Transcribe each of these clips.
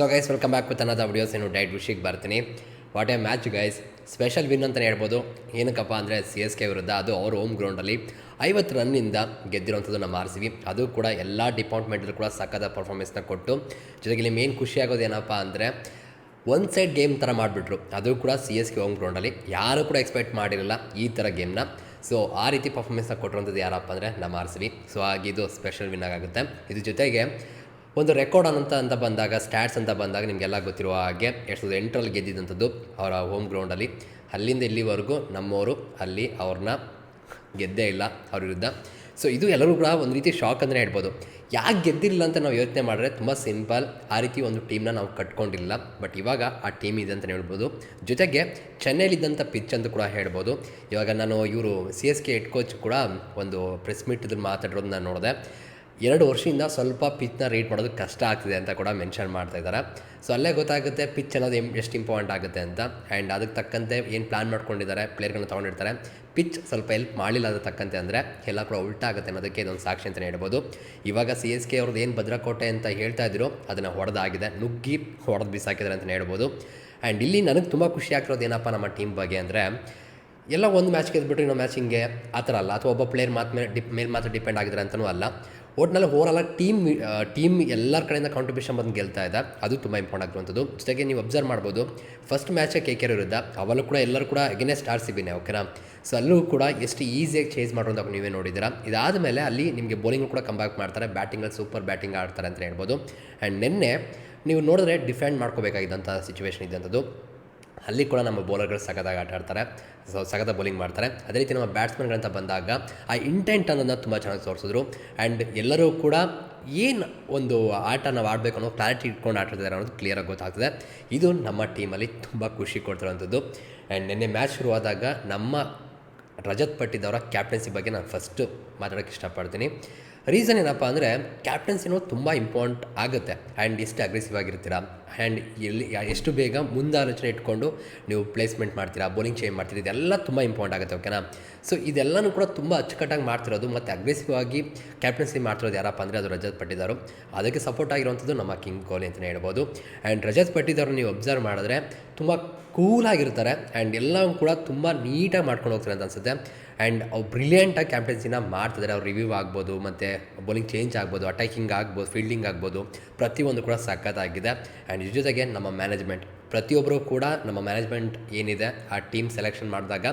So guys welcome back with ಅನದ videos ಏನು diet ವಿಷಯಕ್ಕೆ ಬರ್ತೀನಿ. What a match guys special win ಅಂತಲೇ ಹೇಳ್ಬೋದು. ಏನಕ್ಕಪ್ಪ ಅಂದರೆ ಸಿ ಎಸ್ ಕೆ ವಿರುದ್ಧ ಅದು ಅವ್ರ ಹೋಮ್ ಗ್ರೌಂಡಲ್ಲಿ ಐವತ್ತು ರನ್ನಿಂದ ಗೆದ್ದಿರೋಂಥದ್ದು ನಮ್ಮ ಆರ್ ಸಿ ಅದು ಕೂಡ ಎಲ್ಲ ಡಿಪಾರ್ಟ್ಮೆಂಟಲ್ಲೂ ಕೂಡ ಸಕ್ಕದ ಪರ್ಫಾರ್ಮೆನ್ಸ್ನ ಕೊಟ್ಟು. ಜೊತೆಗೆ ಇಲ್ಲಿ ಮೇನ್ ಖುಷಿ ಆಗೋದು ಏನಪ್ಪ ಅಂದರೆ ಒನ್ ಸೈಡ್ ಗೇಮ್ ಥರ ಮಾಡಿಬಿಟ್ರು. ಅದು ಕೂಡ ಸಿ ಎಸ್ ಕೆ ಹೋಮ್ ಗ್ರೌಂಡಲ್ಲಿ ಯಾರೂ ಕೂಡ ಎಕ್ಸ್ಪೆಕ್ಟ್ ಮಾಡಿರಲಿಲ್ಲ ಈ ಥರ ಗೇಮ್ನ ಸೊ ಆ ರೀತಿ ಪರ್ಫಾರ್ಮೆನ್ಸ್ನ ಕೊಟ್ಟಿರೋಂಥದ್ದು ಯಾರಪ್ಪ ಅಂದರೆ ನಮ್ಮ ಆರ್ ಸಿ ಸೊ ಹಾಗೆ ಇದು ಸ್ಪೆಷಲ್ ವಿನ್ ಆಗುತ್ತೆ. ಇದ್ರ ಜೊತೆಗೆ ಒಂದು ರೆಕಾರ್ಡ್ ಅಂತ ಅಂತ ಬಂದಾಗ ಸ್ಟ್ಯಾಟ್ಸ್ ಅಂತ ಬಂದಾಗ ನಿಮಗೆಲ್ಲ ಗೊತ್ತಿರುವ ಹಾಗೆ ಎರಡು ಸಾವಿರದ ಎಂಟರಲ್ಲಿ ಗೆದ್ದಿದ್ದಂಥದ್ದು ಅವರ ಹೋಮ್ ಗ್ರೌಂಡಲ್ಲಿ ಅಲ್ಲಿಂದ ಇಲ್ಲಿವರೆಗೂ ನಮ್ಮವರು ಅಲ್ಲಿ ಅವ್ರನ್ನ ಗೆದ್ದೇ ಇಲ್ಲ ಅವ್ರ ವಿರುದ್ಧ. ಸೊ ಇದು ಎಲ್ಲರೂ ಕೂಡ ಒಂದು ರೀತಿ ಶಾಕ್ ಅಂತಲೇ ಹೇಳ್ಬೋದು. ಯಾಕೆ ಗೆದ್ದಿರಲಿಲ್ಲ ಅಂತ ನಾವು ಯೋಚನೆ ಮಾಡಿದ್ರೆ ತುಂಬ ಸಿಂಪಲ್ ಆ ರೀತಿ ಒಂದು ಟೀಮ್ನ ನಾವು ಕಟ್ಕೊಂಡಿಲ್ಲ ಬಟ್ ಇವಾಗ ಆ ಟೀಮ್ ಇದೆ ಅಂತಲೇ ಹೇಳ್ಬೋದು. ಜೊತೆಗೆ ಚೆನ್ನೈಲಿದ್ದಂಥ ಪಿಚ್ ಅಂತ ಕೂಡ ಹೇಳ್ಬೋದು. ಇವಾಗ ನಾನು ಇವರು C S K head coach ಕೂಡ ಒಂದು ಪ್ರೆಸ್ ಮೀಟ್ ಇದ್ರ ಮಾತಾಡಿರೋದನ್ನ ನಾನು ನೋಡಿದೆ. ಎರಡು ವರ್ಷದಿಂದ ಸ್ವಲ್ಪ ಪಿಚ್ನ ರೀಡ್ ಮಾಡೋದು ಕಷ್ಟ ಆಗ್ತಿದೆ ಅಂತ ಕೂಡ ಮೆನ್ಷನ್ ಮಾಡ್ತಾ ಇದ್ದಾರೆ. ಸೊ ಅಲ್ಲೇ ಗೊತ್ತಾಗುತ್ತೆ ಪಿಚ್ ಅನ್ನೋದು ಎಂ, ಎಷ್ಟು ಇಂಪಾರ್ಟೆಂಟ್ ಆಗುತ್ತೆ ಅಂತ. ಆ್ಯಂಡ್ ಅದಕ್ಕೆ ತಕ್ಕಂತೆ ಏನು ಪ್ಲ್ಯಾನ್ ಮಾಡ್ಕೊಂಡಿದ್ದಾರೆ ಪ್ಲೇಯರ್ಗಳನ್ನ ತೊಗೊಂಡಿರ್ತಾರೆ. ಪಿಚ್ ಸ್ವಲ್ಪ ಹೆಲ್ಪ್ ಮಾಡಿಲ್ಲ ಅದಕ್ಕೆ ತಕ್ಕಂತೆ ಅಂದರೆ ಎಲ್ಲ ಕೂಡ ಉಲ್ಟಾಗುತ್ತೆ ಅನ್ನೋದಕ್ಕೆ ಇದೊಂದು ಸಾಕ್ಷಿ ಅಂತಲೇ ಹೇಳ್ಬೋದು. ಇವಾಗ ಸಿ ಎಸ್ ಕೆ ಅವ್ರದ್ದು ಏನು ಭದ್ರಕೋಟೆ ಅಂತ ಹೇಳ್ತಾ ಇದ್ರು, ಅದನ್ನು ಹೊಡೆದಾಗಿದೆ, ನುಗ್ಗಿ ಹೊಡೆದು ಬಿಸಾಕಿದ್ದಾರೆ ಅಂತಲೇ ಹೇಳ್ಬೋದು. ಆ್ಯಂಡ್ ಇಲ್ಲಿ ನನಗೆ ತುಂಬ ಖುಷಿ ಆಗ್ತಿರೋದು ಏನಪ್ಪ ನಮ್ಮ ಟೀಮ್ ಬಗ್ಗೆ ಅಂದರೆ, ಎಲ್ಲ ಒಂದು ಮ್ಯಾಚ್ ಗೆದ್ಬಿಟ್ಟು ಇನ್ನೊಂದು ಮ್ಯಾಚ್ ಹಿಂಗೆ ಆ ಥರ ಅಲ್ಲ. ಅಥವಾ ಒಬ್ಬ ಪ್ಲೇಯರ್ ಮಾತು ಮೇಲೆ ಡಿಪ್ ಮೇಲೆ ಮಾತ್ರ ಡಿಪೆಂಡ್ ಆಗಿದ್ರೆ ಅಂತಲೂ ಅಲ್ಲ. ಒಟ್ನಲ್ಲಿ ಓವರಾಲ್ ಟೀಮ್ ಟೀಮ್ ಎಲ್ಲರ ಕಡೆಯಿಂದ ಕಾಂಟ್ರಿಬ್ಯೂಷನ್ ಬಂದು ಗೆಲ್ತಾ ಇದೆ. ಅದು ತುಂಬ ಇಂಪಾರ್ಟೆಂಟ್ ಆಗಿರುವಂಥದ್ದು. ಜೊತೆಗೆ ನೀವು ಅಬ್ಸರ್ವ್ ಮಾಡ್ಬೋದು ಫಸ್ಟ್ ಮ್ಯಾಚ್ ಕೆ ಕೆರ್ ವಿರುದ್ಧ ಅವಲ್ಲೂ ಕೂಡ ಎಲ್ಲರೂ ಕೂಡ ಅಗೇನೆಸ್ಟ್ ಆರ್ ಸಿ ಬಿನೇ ಓಕೆನಾ ಸೊ ಅಲ್ಲೂ ಕೂಡ ಎಷ್ಟು ಈಸಿಯಾಗಿ ಚೇಸ್ ಮಾಡೋದು ನೀವೇ ನೋಡಿದ್ದೀರಾ. ಇದಾದ ಮೇಲೆ ಅಲ್ಲಿ ನಿಮಗೆ ಬೌಲಿಂಗ್ ಕೂಡ ಕಂಬ್ಯಾಕ್ ಮಾಡ್ತಾರೆ. ಬ್ಯಾಟಿಂಗಲ್ಲಿ ಸೂಪರ್ ಬ್ಯಾಟಿಂಗ್ ಆಡ್ತಾರೆ ಅಂತ ಹೇಳ್ಬೋದು. ಆ್ಯಂಡ್ ನಿನ್ನೆ ನೀವು ನೋಡಿದ್ರೆ ಡಿಫೆಂಡ್ ಮಾಡ್ಕೋಬೇಕಾಗಿದ್ದಂಥ ಸಿಚುವೇಶನ್ ಇದ್ದಂಥದ್ದು. ಅಲ್ಲಿ ಕೂಡ ನಮ್ಮ ಬೌಲರ್ಗಳು ಸಖತ್ತಾಗಿ ಆಟ ಆಡ್ತಾರೆ. ಸೊ ಬೌಲಿಂಗ್ ಮಾಡ್ತಾರೆ. ಅದೇ ರೀತಿ ನಮ್ಮ ಬ್ಯಾಟ್ಸ್ಮನ್ಗಳಂತ ಬಂದಾಗ, ಆ ಇಂಟೆಂಟ್ ಅನ್ನೋದನ್ನ ತುಂಬ ಚೆನ್ನಾಗಿ ತೋರಿಸಿದ್ರು. ಆ್ಯಂಡ್ ಎಲ್ಲರೂ ಕೂಡ ಏನು ಒಂದು ಆಟ ನಾವು ಆಡಬೇಕು ಅನ್ನೋ ಕ್ಲಾರಿಟಿ ಇಟ್ಕೊಂಡು ಆಡ್ತಿದ್ದಾರೆ ಅನ್ನೋದು ಕ್ಲಿಯರಾಗಿ ಗೊತ್ತಾಗ್ತದೆ. ಇದು ನಮ್ಮ ಟೀಮಲ್ಲಿ ತುಂಬ ಖುಷಿ ಕೊಡ್ತಿರೋಂಥದ್ದು ಆ್ಯಂಡ್ ನಿನ್ನೆ ಮ್ಯಾಚ್ ಶುರುವಾದಾಗ ನಮ್ಮ ರಜತ್ ಪಟ್ಟಿದವರ ಕ್ಯಾಪ್ಟನ್ಸಿ ಬಗ್ಗೆ ನಾನು ಫಸ್ಟು ಮಾತಾಡೋಕ್ಕೆ ಇಷ್ಟಪಡ್ತೀನಿ. ರೀಸನ್ ಏನಪ್ಪ ಅಂದರೆ ಕ್ಯಾಪ್ಟನ್ಸಿನೂ ತುಂಬ ಇಂಪಾರ್ಟೆಂಟ್ ಆಗುತ್ತೆ. ಆ್ಯಂಡ್ ಎಷ್ಟು ಅಗ್ರೆಸಿವ್ ಆಗಿರ್ತೀರಾ? ಆ್ಯಂಡ್ ಎಲ್ಲಿ ಎಷ್ಟು ಬೇಗ ಮುಂದಾಲೋಚನೆ ಇಟ್ಕೊಂಡು ನೀವು ಪ್ಲೇಸ್ಮೆಂಟ್ ಮಾಡ್ತೀರಾ ಬೌಲಿಂಗ್ ಚೇಂಜ್ ಮಾಡ್ತೀರಾ, ಇದೆಲ್ಲ ತುಂಬ ಇಂಪಾರ್ಟೆಂಟ್ ಆಗುತ್ತೆ ಓಕೆನಾ ಸೊ ಇದೆಲ್ಲನೂ ಕೂಡ ತುಂಬ ಅಚ್ಚುಕಟ್ಟಾಗಿ ಮಾಡ್ತಿರೋದು ಮತ್ತು ಅಗ್ರೆಸಿವ್ ಆಗಿ ಕ್ಯಾಪ್ಟನ್ಸಿ ಮಾಡ್ತಿರೋದು ಯಾರಪ್ಪ ಅಂದರೆ ಅದು ರಜತ್ ಪಟ್ಟಿದಾರು ಅದಕ್ಕೆ ಸಪೋರ್ಟ್ ಆಗಿರುವಂಥದ್ದು ನಮ್ಮ ಕಿಂಗ್ ಕೊಹ್ಲಿ ಅಂತಲೇ ಹೇಳ್ಬೋದು. ಆ್ಯಂಡ್ ರಜತ್ ಪಟ್ಟಿದಾರು ನೀವು ಅಬ್ಸರ್ವ್ ಮಾಡಿದ್ರೆ ತುಂಬ ಕೂಲಾಗಿರ್ತಾರೆ ಆ್ಯಂಡ್ ಎಲ್ಲವೂ ಕೂಡ ತುಂಬ ನೀಟಾಗಿ ಮಾಡ್ಕೊಂಡು ಹೋಗ್ತಾರೆ ಅಂತ ಅನಿಸುತ್ತೆ. ಆ್ಯಂಡ್ ಅವ್ರು ಬ್ರಿಲಿಯಂಟಾಗಿ ಕ್ಯಾಪ್ಟನ್ಸಿನ ಮಾಡ್ತಿದ್ದಾರೆ ಅವ್ರು ರಿವ್ಯೂ ಆಗ್ಬೋದು, ಮತ್ತು ಬೌಲಿಂಗ್ ಚೇಂಜ್ ಆಗ್ಬೋದು ಅಟ್ಯಾಕಿಂಗ್ ಆಗ್ಬೋದು ಫೀಲ್ಡಿಂಗ್ ಆಗ್ಬೋದು, ಪ್ರತಿಯೊಂದು ಕೂಡ ಸಖತ್ತಾಗಿದೆ. ಆ್ಯಂಡ್ ಇದ್ರ ಜೊತೆಗೆ ನಮ್ಮ ಮ್ಯಾನೇಜ್ಮೆಂಟ್ ಪ್ರತಿಯೊಬ್ಬರು ಕೂಡ ನಮ್ಮ ಮ್ಯಾನೇಜ್ಮೆಂಟ್ ಏನಿದೆ, ಆ ಟೀಮ್ ಸೆಲೆಕ್ಷನ್ ಮಾಡಿದಾಗ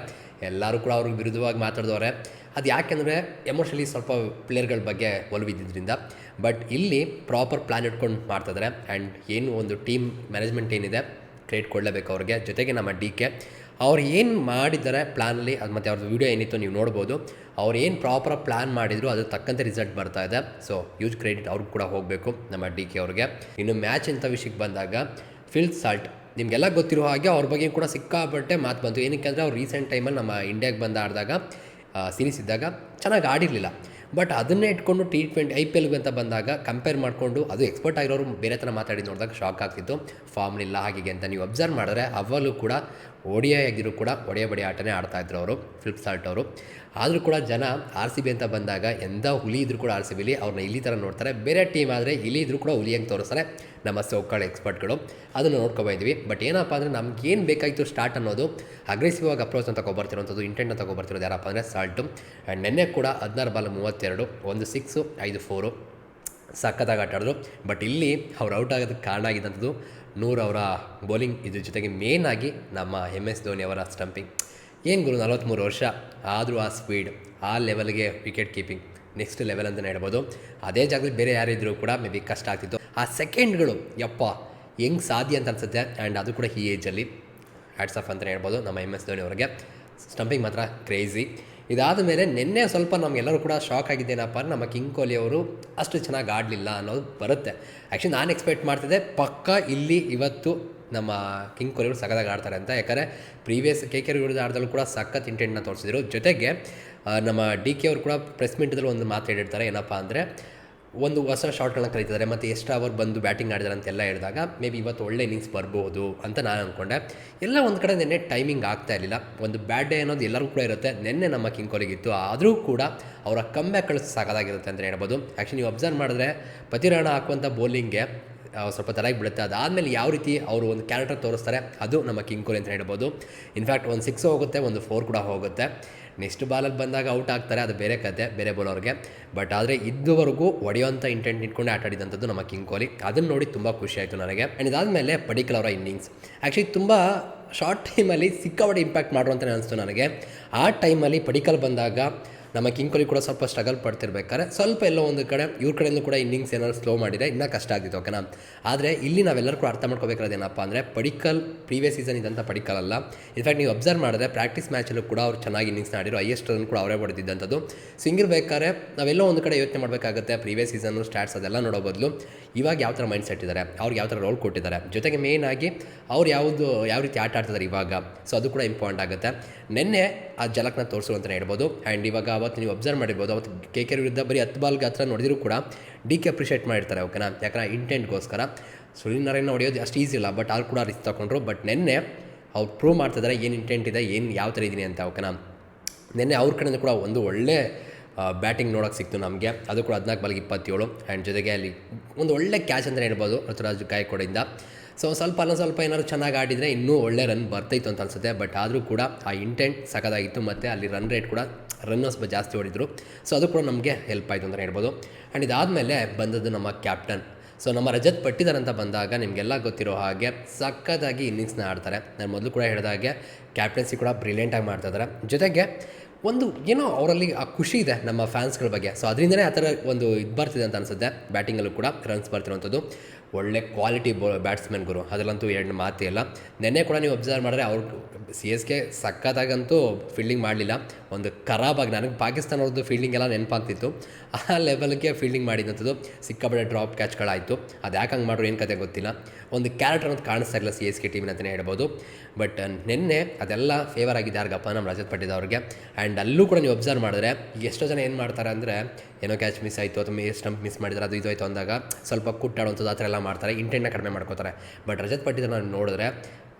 ಎಲ್ಲರೂ ಕೂಡ ಅವ್ರಿಗೆ ವಿರುದ್ಧವಾಗಿ ಮಾತಾಡಿದವ್ರೆ. ಅದು ಯಾಕೆಂದರೆ ಎಮೋಷನಲಿ ಸ್ವಲ್ಪ ಪ್ಲೇಯರ್ಗಳ ಬಗ್ಗೆ ಒಲವಿದ್ದಿದ್ದರಿಂದ ಬಟ್ ಇಲ್ಲಿ ಪ್ರಾಪರ್ ಪ್ಲ್ಯಾನ್ ಇಟ್ಕೊಂಡು ಮಾಡ್ತಿದ್ದಾರೆ ಆ್ಯಂಡ್ ಏನು ಒಂದು ಟೀಮ್ ಮ್ಯಾನೇಜ್ಮೆಂಟ್ ಏನಿದೆ ಕ್ರೆಡಿಟ್ ಕೊಡಲೇಬೇಕು ಅವ್ರಿಗೆ. ಜೊತೆಗೆ ನಮ್ಮ ಡಿ ಕೆ ಅವ್ರು ಏನು ಮಾಡಿದ್ದಾರೆ ಪ್ಲ್ಯಾನಲ್ಲಿ ಅದು ಮತ್ತು ಅವ್ರದ್ದು ವೀಡಿಯೋ ಏನಿತ್ತು ನೀವು ನೋಡ್ಬೋದು. ಅವ್ರು ಏನು ಪ್ರಾಪರಾಗಿ ಪ್ಲ್ಯಾನ್ ಮಾಡಿದ್ರು, ಅದ್ರ ತಕ್ಕಂತೆ ರಿಸಲ್ಟ್ ಬರ್ತಾ ಇದೆ. ಸೊ ಯೂಜ್ ಕ್ರೆಡಿಟ್ ಅವ್ರಿಗೆ ಕೂಡ ಹೋಗಬೇಕು ನಮ್ಮ ಡಿ ಕೆ ಅವ್ರಿಗೆ. ಇನ್ನು ಮ್ಯಾಚ್ ಇಂಥ ವಿಷಯಕ್ಕೆ ಬಂದಾಗ ಫಿಲ್ ಸಾಲ್ಟ್ ನಿಮಗೆಲ್ಲ ಗೊತ್ತಿರೋ ಹಾಗೆ ಅವ್ರ ಬಗ್ಗೆ ಕೂಡ ಸಿಕ್ಕಾಪಟ್ಟೆ ಮಾತು ಬಂತು. ಏನಕ್ಕೆ ಅಂದರೆ ಅವ್ರು ರೀಸೆಂಟ್ ಟೈಮಲ್ಲಿ ನಮ್ಮ ಇಂಡಿಯಾಗೆ ಬಂದು ಆಡಿದಾಗ ಸೀರೀಸ್ ಇದ್ದಾಗ ಚೆನ್ನಾಗಿ ಆಡಿರಲಿಲ್ಲ. ಬಟ್ ಅದನ್ನೇ ಇಟ್ಕೊಂಡು ಟಿ ಟ್ವೆಂಟಿ ಐ ಪಿ ಎಲ್ಗೆ ಅಂತ ಬಂದಾಗ ಕಂಪೇರ್ ಮಾಡಿಕೊಂಡು, ಅದು ಎಕ್ಸ್ಪರ್ಟ್ ಆಗಿರೋರು ಬೇರೆ ಥರ ಮಾತಾಡಿ ನೋಡಿದಾಗ ಶಾಕ್ ಆಗ್ತಿತ್ತು. ಫಾರ್ಮ್ಲಿಲ್ಲ ಹಾಗೆ ಅಂತ ನೀವು ಅಬ್ಸರ್ವ್ ಮಾಡಿದ್ರೆ, ಅವಲ್ಲೂ ಕೂಡ ಒಡಿಯ ಆಗಿದ್ರು ಕೂಡ ಒಡೆಯ ಬಡಿ ಆಟನೇ ಆಡ್ತಾ ಇದ್ರು ಅವರು ಫ್ಲಿಪ್ ಸಾಲ್ಟ್ ಅವರು. ಆದರೂ ಕೂಡ ಜನ ಆರ್ ಸಿ ಬಿ ಅಂತ ಬಂದಾಗ ಎಂದ ಹುಲಿ ಇದ್ರು ಕೂಡ ಆರ್ ಸಿ ಬಿಲಿ ಅವ್ರನ್ನ ಇಲ್ಲಿ ಥರ ನೋಡ್ತಾರೆ. ಬೇರೆ ಟೀಮ್ ಆದರೆ ಇಲ್ಲಿ ಇದ್ರೂ ಕೂಡ ಹುಲಿಯಂಗೆ ತೋರಿಸ್ತಾರೆ. ನಮ್ಮ ಸೋಕಾಳ ಎಕ್ಸ್ಪರ್ಟ್ಗಳು ಅದನ್ನು ನೋಡ್ಕೊಬಂದಿದ್ವಿ ಬಟ್ ಏನಪ್ಪ ಅಂದರೆ ನಮ್ಗೆ ಏನು ಬೇಕಾಗಿತ್ತು ಸ್ಟಾರ್ಟ್ ಅನ್ನೋದು ಅಗ್ರೆಸಿವ್ ಆಗಿ ಅಪ್ರೋಚ್ನ ತೊಗೊಬರ್ತಿರೋಂಥದ್ದು ಇಂಟೆಂಟ್ನ ತೊಗೊಬರ್ತಿರೋದು ಯಾರಪ್ಪ ಅಂದರೆ ಸಾಲ್ಟು ಆ್ಯಂಡ್ ನೆನ್ನೆ ಕೂಡ ಹದಿನಾರು ಬಾಲ್ ಮೂವತ್ತೆರಡು, ಒಂದು ಸಿಕ್ಸು ಐದು ಫೋರು ಸಖತ್ತಾಗಿ ಆಟಾಡಿದ್ರು. ಬಟ್ ಇಲ್ಲಿ ಅವ್ರು ಔಟ್ ಆಗೋದಕ್ಕೆ ಕಾರಣ ಆಗಿದ್ದಂಥದ್ದು ನೂರು ಅವರ ಬೌಲಿಂಗ್ ಇದ್ರ ಜೊತೆಗೆ ಮೇನ್ ಆಗಿ ನಮ್ಮ ಎಂ ಎಸ್ ಧೋನಿ ಅವರ ಸ್ಟಂಪಿಂಗ್ ಏನು ಗುರು ನಲವತ್ತ್ಮೂರು ವರ್ಷ? ಆದರೂ ಆ ಸ್ಪೀಡ್ ಆ ಲೆವೆಲ್ಗೆ ವಿಕೆಟ್ ಕೀಪಿಂಗ್ ನೆಕ್ಸ್ಟ್ ಲೆವೆಲ್ ಅಂತಲೇ ಹೇಳ್ಬೋದು. ಅದೇ ಜಾಗದಲ್ಲಿ ಬೇರೆ ಯಾರಿದ್ದರೂ ಕೂಡ ಮೇ ಬಿ ಕಷ್ಟ ಆಗ್ತಿತ್ತು. ಆ ಸೆಕೆಂಡ್ಗಳು ಯಪ್ಪ, ಹೆಂಗೆ ಸಾಧ್ಯ ಅಂತ ಅನ್ಸುತ್ತೆ? ಆ್ಯಂಡ್ ಅದು ಕೂಡ ಈ ಏಜಲ್ಲಿ ಹ್ಯಾಟ್ಸ್ ಆಫ್ ಅಂತಲೇ ಹೇಳ್ಬೋದು ನಮ್ಮ ಎಂ ಎಸ್ ಧೋನಿ ಅವರಿಗೆ. ಸ್ಟಂಪಿಂಗ್ ಮಾತ್ರ ಕ್ರೇಜಿ ಇದಾದ ಮೇಲೆ ನಿನ್ನೆ ಸ್ವಲ್ಪ ನಮಗೆಲ್ಲರೂ ಕೂಡ ಶಾಕ್ ಆಗಿದ್ದೇನಪ್ಪ ನಮ್ಮ ಕಿಂಗ್ ಕೊಹ್ಲಿ ಅವರು ಅಷ್ಟು ಚೆನ್ನಾಗಿ ಆಡಲಿಲ್ಲ ಅನ್ನೋದು ಬರುತ್ತೆ. ಆ್ಯಕ್ಚುಲಿ ನಾನು ಎಕ್ಸ್ಪೆಕ್ಟ್ ಮಾಡ್ತಿದ್ದೆ ಪಕ್ಕ ಇಲ್ಲಿ ಇವತ್ತು ನಮ್ಮ ಕಿಂಗ್ ಕೊಹ್ಲಿ ಅವರು ಸಖತ್ತಾಗಿ ಆಡ್ತಾರೆ ಅಂತ. ಯಾಕಂದರೆ ಪ್ರೀವಿಯಸ್ ಕೆ ಕೆ ವಿರುದ್ಧ ಆಡಿದಲ್ಲೂ ಕೂಡ ಸಖತ್ ಇಂಟೆಂಟ್ನ ತೋರಿಸಿದ್ರು. ಜೊತೆಗೆ ನಮ್ಮ ಡಿ ಕೆ ಅವರು ಕೂಡ ಪ್ರೆಸ್ ಮೀಟದಲ್ಲಿ ಒಂದು ಮಾತು ಹೇಳಿರ್ತಾರೆ ಏನಪ್ಪ ಅಂದರೆ ಒಂದು ಹೊಸ ಶಾಟ್ಗಳನ್ನ ಕರೀತಿದ್ದಾರೆ. ಮತ್ತು ಎಷ್ಟು ಅವರ್ ಬಂದು ಬ್ಯಾಟಿಂಗ್ ಆಡಿದಾರೆ ಅಂತೆಲ್ಲ ಹೇಳಿದಾಗ ಮೇ ಬಿ ಇವತ್ತು ಒಳ್ಳೆ ಇನ್ನಿಂಗ್ಸ್ ಬರ್ಬೋದು ಅಂತ ನಾನು ಅಂದ್ಕೊಂಡೆ ಎಲ್ಲ ಒಂದು ಕಡೆ ನಿನ್ನೆ ಟೈಮಿಂಗ್ ಆಗ್ತಾ ಇರಲಿಲ್ಲ. ಒಂದು ಬ್ಯಾಡ್ ಡೇ ಅನ್ನೋದು ಎಲ್ಲರಿಗೂ ಕೂಡ ಇರುತ್ತೆ. ನಿನ್ನೆ ನಮ್ಮ ಕಿಂಗ್ ಕೊಲಿಗಿತ್ತು ಆದರೂ ಕೂಡ ಅವರ ಕಮ್ಬ್ಯಾಕ್ಗಳು ಸಾಕಾಗಿರುತ್ತೆ ಅಂತ ಹೇಳ್ಬೋದು. ಆ್ಯಕ್ಚುಲಿ ನೀವು ಅಬ್ಸರ್ವ್ ಮಾಡಿದ್ರೆ ಪ್ರತಿರಾಣ ಹಾಕುವಂಥ ಬೌಲಿಂಗ್ಗೆ ಸ್ವಲ್ಪ ತಲೆಗೆ ಬಿಡುತ್ತೆ. ಅದಾದಮೇಲೆ ಯಾವ ರೀತಿ ಅವರು ಒಂದು ಕ್ಯಾರೆಕ್ಟರ್ ತೋರಿಸ್ತಾರೆ, ಅದು ನಮ್ಮ ಕಿಂಗ್ ಕೊಹ್ಲಿ ಅಂತ ಹೇಳ್ಬೋದು. ಇನ್ಫ್ಯಾಕ್ಟ್ ಒಂದು ಸಿಕ್ಸ್ ಹೋಗುತ್ತೆ, ಒಂದು ಫೋರ್ ಕೂಡ ಹೋಗುತ್ತೆ. ನೆಕ್ಸ್ಟ್ ಬಾಲಲ್ಲಿ ಬಂದಾಗ ಔಟ್ ಆಗ್ತಾರೆ, ಅದು ಬೇರೆ ಕತೆ, ಬೇರೆ ಬೌಲರ್ಗೆ ಬಟ್ ಆದರೆ ಇದುವರೆಗೂ ಹೊಡೆಯೋಂಥ ಇಂಟೆಂಟ್ ಇಟ್ಕೊಂಡು ಆಟ ಆಡಿದಂಥದ್ದು ನಮ್ಮ ಕಿಂಗ್ ಕೊಹ್ಲಿ ಅದನ್ನು ನೋಡಿ ತುಂಬ ಖುಷಿ ಆಯಿತು ನನಗೆ. ಆ್ಯಂಡ್ ಇದಾದಮೇಲೆ ಪಡಿಕಲ್ ಅವರ ಇನ್ನಿಂಗ್ಸ್ ಆ್ಯಕ್ಚುಲಿ ತುಂಬ ಶಾರ್ಟ್ ಟೈಮಲ್ಲಿ ಸಿಕ್ಕಾಪಟ್ಟೆ ಇಂಪ್ಯಾಕ್ಟ್ ಮಾಡುವಂತ ಅನಿಸ್ತು ನನಗೆ. ಆ ಟೈಮಲ್ಲಿ ಪಡಿಕಲ್ ಬಂದಾಗ ನಮ್ಮ ಕಿಂಗ್ ಕೊಹ್ಲಿ ಕೂಡ ಸ್ವಲ್ಪ ಸ್ಟ್ರಗಲ್ ಪಡ್ತಿರ್ಬೇಕಾದ್ರೆ ಸ್ವಲ್ಪ ಎಲ್ಲೋ ಒಂದು ಕಡೆ ಇವ್ರ ಕಡೆಯಿಂದ ಕೂಡ ಇನ್ನಿಂಗ್ಸ್ ಏನಾದ್ರು ಸ್ಲೋ ಮಾಡಿದರೆ ಇನ್ನೂ ಕಷ್ಟ ಆಗ್ತಿತ್ತು ಓಕೆನಾ ಆದರೆ ಇಲ್ಲಿ ನಾವೆಲ್ಲರೂ ಕೂಡ ಅರ್ಥ ಮಾಡ್ಕೋಬೇಕಾದ್ರೆ ಏನಪ್ಪ ಅಂದರೆ ಪಡಿಕಲ್ ಪ್ರೀವಿಯಸ್ ಸೀಸನ್ ಇದ್ದಂಥ ಪಡಿಕಲ್ ಅಲ್ಲ. ಇನ್ಫ್ಯಾಕ್ಟ್ ನೀವು ಅಬ್ಸರ್ವ್ ಮಾಡಿದ್ರೆ ಪ್ರಾಕ್ಟೀಸ್ ಮ್ಯಾಚಲ್ಲೂ ಕೂಡ ಅವ್ರು ಚೆನ್ನಾಗಿ ಇನ್ನಿಂಗ್ಸ್ ಆಡಿರೋ ಹೈಯೆಸ್ಟ್ ರನ್ ಕೂಡ ಅವರೇ ಹೊಡೆದಿದ್ದಂಥದ್ದು. ಸಿಂಗರ್ ಬೇಕಾದ್ರೆ ನಾವೆಲ್ಲೋ ಒಂದು ಕಡೆ ಯೋಚನೆ ಮಾಡಬೇಕಾಗುತ್ತೆ ಪ್ರೀವಿಯಸ್ ಸೀಸನ್ನು ಸ್ಟಾಟ್ಸ್ ಅದೆಲ್ಲ ನೋಡೋ ಬದಲು. ಇವಾಗ ಯಾವ ಥರ ಮೈಂಡ್ ಸೆಟ್ ಇದ್ದಾರೆ ಅವ್ರಿಗೆ ಯಾವ ಥರ ರೋಲ್ ಕೊಟ್ಟಿದ್ದಾರೆ? ಜೊತೆಗೆ ಮೇನ್ ಆಗಿ ಅವ್ರು ಯಾವುದು, ಯಾವ ರೀತಿ ಆಟ ಆಡ್ತಿದ್ದಾರೆ ಇವಾಗ? ಸೊ ಅದು ಕೂಡ ಇಂಪಾರ್ಟೆಂಟ್ ಆಗುತ್ತೆ. ನಿನ್ನೆ ಆ ಜಲಕ್ನ ತೋರಿಸು ಅಂತಲೇ ಹೇಳ್ಬೋದು. ಆ್ಯಂಡ್ ಇವಾಗ ಅವತ್ತು ನೀವು ಅಬ್ಸರ್ವ್ ಮಾಡಿರ್ಬೋದು. ಅವತ್ತು ಕೆ ಕೆ ವಿರುದ್ಧ ಬರೀ ಹತ್ತು ಬಾಲ್ಗೆ ಹತ್ರ ನೋಡಿದರೂ ಕೂಡ ಡಿ ಕೆ ಅಪ್ರಿಷಿಯೇಟ್ ಮಾಡಿರ್ತಾರೆ ಓಕೆನಾ ಯಾಕಂದ್ರೆ ಇಂಟೆಂಟ್ಗೋಸ್ಕರ ಸುನಿಲ್ ನಾರಾಯಣ ಹೊಡೆಯೋದು ಅಷ್ಟು ಈಸಿ ಇಲ್ಲ ಬಟ್ ಅವ್ರು ಕೂಡ ರಿಸ್ಕ್ ತಗೊಂಡ್ರು ಬಟ್ ನಿನ್ನೆ ಅವ್ರು ಪ್ರೂವ್ ಮಾಡ್ತಿದ್ದಾರೆ ಏನು ಇಂಟೆಂಟ್ ಇದೆ, ಏನು ಯಾವ ಥರ ಇದ್ದೀನಿ ಅಂತ ಓಕೆನಾ ನಿನ್ನೆ ಅವ್ರ ಕಡೆಯಿಂದ ಕೂಡ ಒಂದು ಒಳ್ಳೆ ಬ್ಯಾಟಿಂಗ್ ನೋಡೋಕೆ ಸಿಕ್ತು ನಮಗೆ. ಅದು ಕೂಡ ಹದಿನಾಲ್ಕು ಬಾಲ್ಗೆ ಇಪ್ಪತ್ತೇಳು. ಆ್ಯಂಡ್ ಜೊತೆಗೆ ಅಲ್ಲಿ ಒಂದು ಒಳ್ಳೆ ಕ್ಯಾಚ್ ಅಂತಲೇ ಹೇಳ್ಬೋದು ಋತುರಾಜ್ ಗಾಯಕ್ವಾಡಿಂದ. ಸೊ ಸ್ವಲ್ಪ ಅಲ್ಲ ಸ್ವಲ್ಪ ಏನಾದ್ರು ಚೆನ್ನಾಗಿ ಆಡಿದರೆ ಇನ್ನೂ ಒಳ್ಳೆ ರನ್ ಬರ್ತಾಯಿತ್ತು ಅಂತ ಅನ್ಸುತ್ತೆ. ಬಟ್ ಆದರೂ ಕೂಡ ಆ ಇಂಟೆಂಟ್ ಸಖತ್ತಾಗಿತ್ತು. ಮತ್ತು ಅಲ್ಲಿ ರನ್ ರೇಟ್ ಕೂಡ ರನ್ ಸ್ವಲ್ಪ ಜಾಸ್ತಿ ಹೊಡಿದ್ರು ಸೊ ಅದು ಕೂಡ ನಮಗೆ ಹೆಲ್ಪ್ ಆಯಿತು ಅಂತ ಹೇಳ್ಬೋದು. ಆ್ಯಂಡ್ ಇದಾದಮೇಲೆ ಬಂದದ್ದು ನಮ್ಮ ಕ್ಯಾಪ್ಟನ್ ಸೊ ನಮ್ಮ ರಜತ್ ಪಟ್ಟಿದಾರ್ ಅಂತ ಬಂದಾಗ ನಿಮಗೆಲ್ಲ ಗೊತ್ತಿರೋ ಹಾಗೆ ಸಖತ್ತಾಗಿ ಇನ್ನಿಂಗ್ಸ್ನ ಆಡ್ತಾರೆ. ನಾನು ಮೊದಲು ಕೂಡ ಹೇಳಿದ ಹಾಗೆ ಕ್ಯಾಪ್ಟನ್ಸಿ ಕೂಡ ಬ್ರಿಲಿಯಂಟಾಗಿ ಮಾಡ್ತಾಯಿದ್ದಾರೆ ಜೊತೆಗೆ ಒಂದು ಏನೋ ಅವರಲ್ಲಿ ಆ ಖುಷಿ ಇದೆ ನಮ್ಮ ಫ್ಯಾನ್ಸ್ಗಳ ಬಗ್ಗೆ. ಸೊ ಅದರಿಂದನೇ ಆ ಥರ ಒಂದು ಇದು ಬರ್ತಿದೆ ಅಂತ ಅನಿಸುತ್ತೆ. ಬ್ಯಾಟಿಂಗಲ್ಲೂ ಕೂಡ ರನ್ಸ್ ಬರ್ತಿರೋವಂಥದ್ದು. ಒಳ್ಳೆ ಕ್ವಾಲಿಟಿ ಬೋ ಬ್ಯಾಟ್ಸ್ಮನ್ ಗುರು. ಅದರಲ್ಲಂತೂ ಎರಡು ಮಾತೇ ಇಲ್ಲ. ನೆನ್ನೆ ಕೂಡ ನೀವು ಅಬ್ಸರ್ವ್ ಮಾಡಿದ್ರೆ ಅವ್ರು ಸಿ ಎಸ್ ಕೆ ಸಕ್ಕತ್ತಾಗಂತೂ ಫೀಲ್ಡಿಂಗ್ ಮಾಡಲಿಲ್ಲ. ಒಂದು ಖರಾಬಾಗಿ ನನಗೆ ಪಾಕಿಸ್ತಾನ ಅವ್ರದ್ದು ಫೀಲ್ಡಿಂಗ್ ಎಲ್ಲ ನೆನಪಾಗ್ತಿತ್ತು. ಆ ಲೆವೆಲ್ಗೆ ಫೀಲ್ಡಿಂಗ್ ಮಾಡಿದಂಥದ್ದು ಸಿಕ್ಕಾಪಟ್ಟೆ ಡ್ರಾಪ್ ಕ್ಯಾಚ್ಗಳಾಯಿತು ಅದು ಯಾಕೆ ಹಂಗೆ ಮಾಡ್ರು ಏನು ಕತೆ ಗೊತ್ತಿಲ್ಲ. ಒಂದು ಕ್ಯಾರೆಕ್ಟರ್ ಅಂತ ಕಾಣಿಸ್ತಾ ಇಲ್ಲ ಸಿ ಎಸ್ ಕೆ ಟೀಮಿನ ಅಂತಲೇ ಹೇಳ್ಬೋದು. ಬಟ್ ನಿನ್ನೆ ಅದೆಲ್ಲ ಫೇವರ್ ಆಗಿದೆ ಯಾರಿಗಪ್ಪ? ನಮ್ಮ ರಜತ್ ಪಟ್ಟಿದ ಅವ್ರಿಗೆ. ಆ್ಯಂಡ್ ಅಲ್ಲೂ ಕೂಡ ನೀವು ಅಬ್ಸರ್ವ್ ಮಾಡಿದ್ರೆ ಎಷ್ಟೋ ಜನ ಏನು ಮಾಡ್ತಾರೆ ಅಂದರೆ, ಏನೋ ಕ್ಯಾಚ್ ಮಿಸ್ ಆಯಿತು ಅಥವಾ ಸ್ಟಂಪ್ ಮಿಸ್ ಮಾಡಿದ್ರೆ, ಅದು ಇದು ಆಯಿತು ಅಂದಾಗ ಸ್ವಲ್ಪ ಕುಟ್ಟಾಡುವಂಥದ್ದು ಆ ಥರ ಎಲ್ಲ ಮಾಡ್ತಾರೆ, ಇಂಟೆಂಟ್ನ ಕಡಿಮೆ ಮಾಡ್ಕೋತಾರೆ. ಬಟ್ ರಜತ್ ಪಟ್ಟಿದ್ ನಾನು ನೋಡಿದ್ರೆ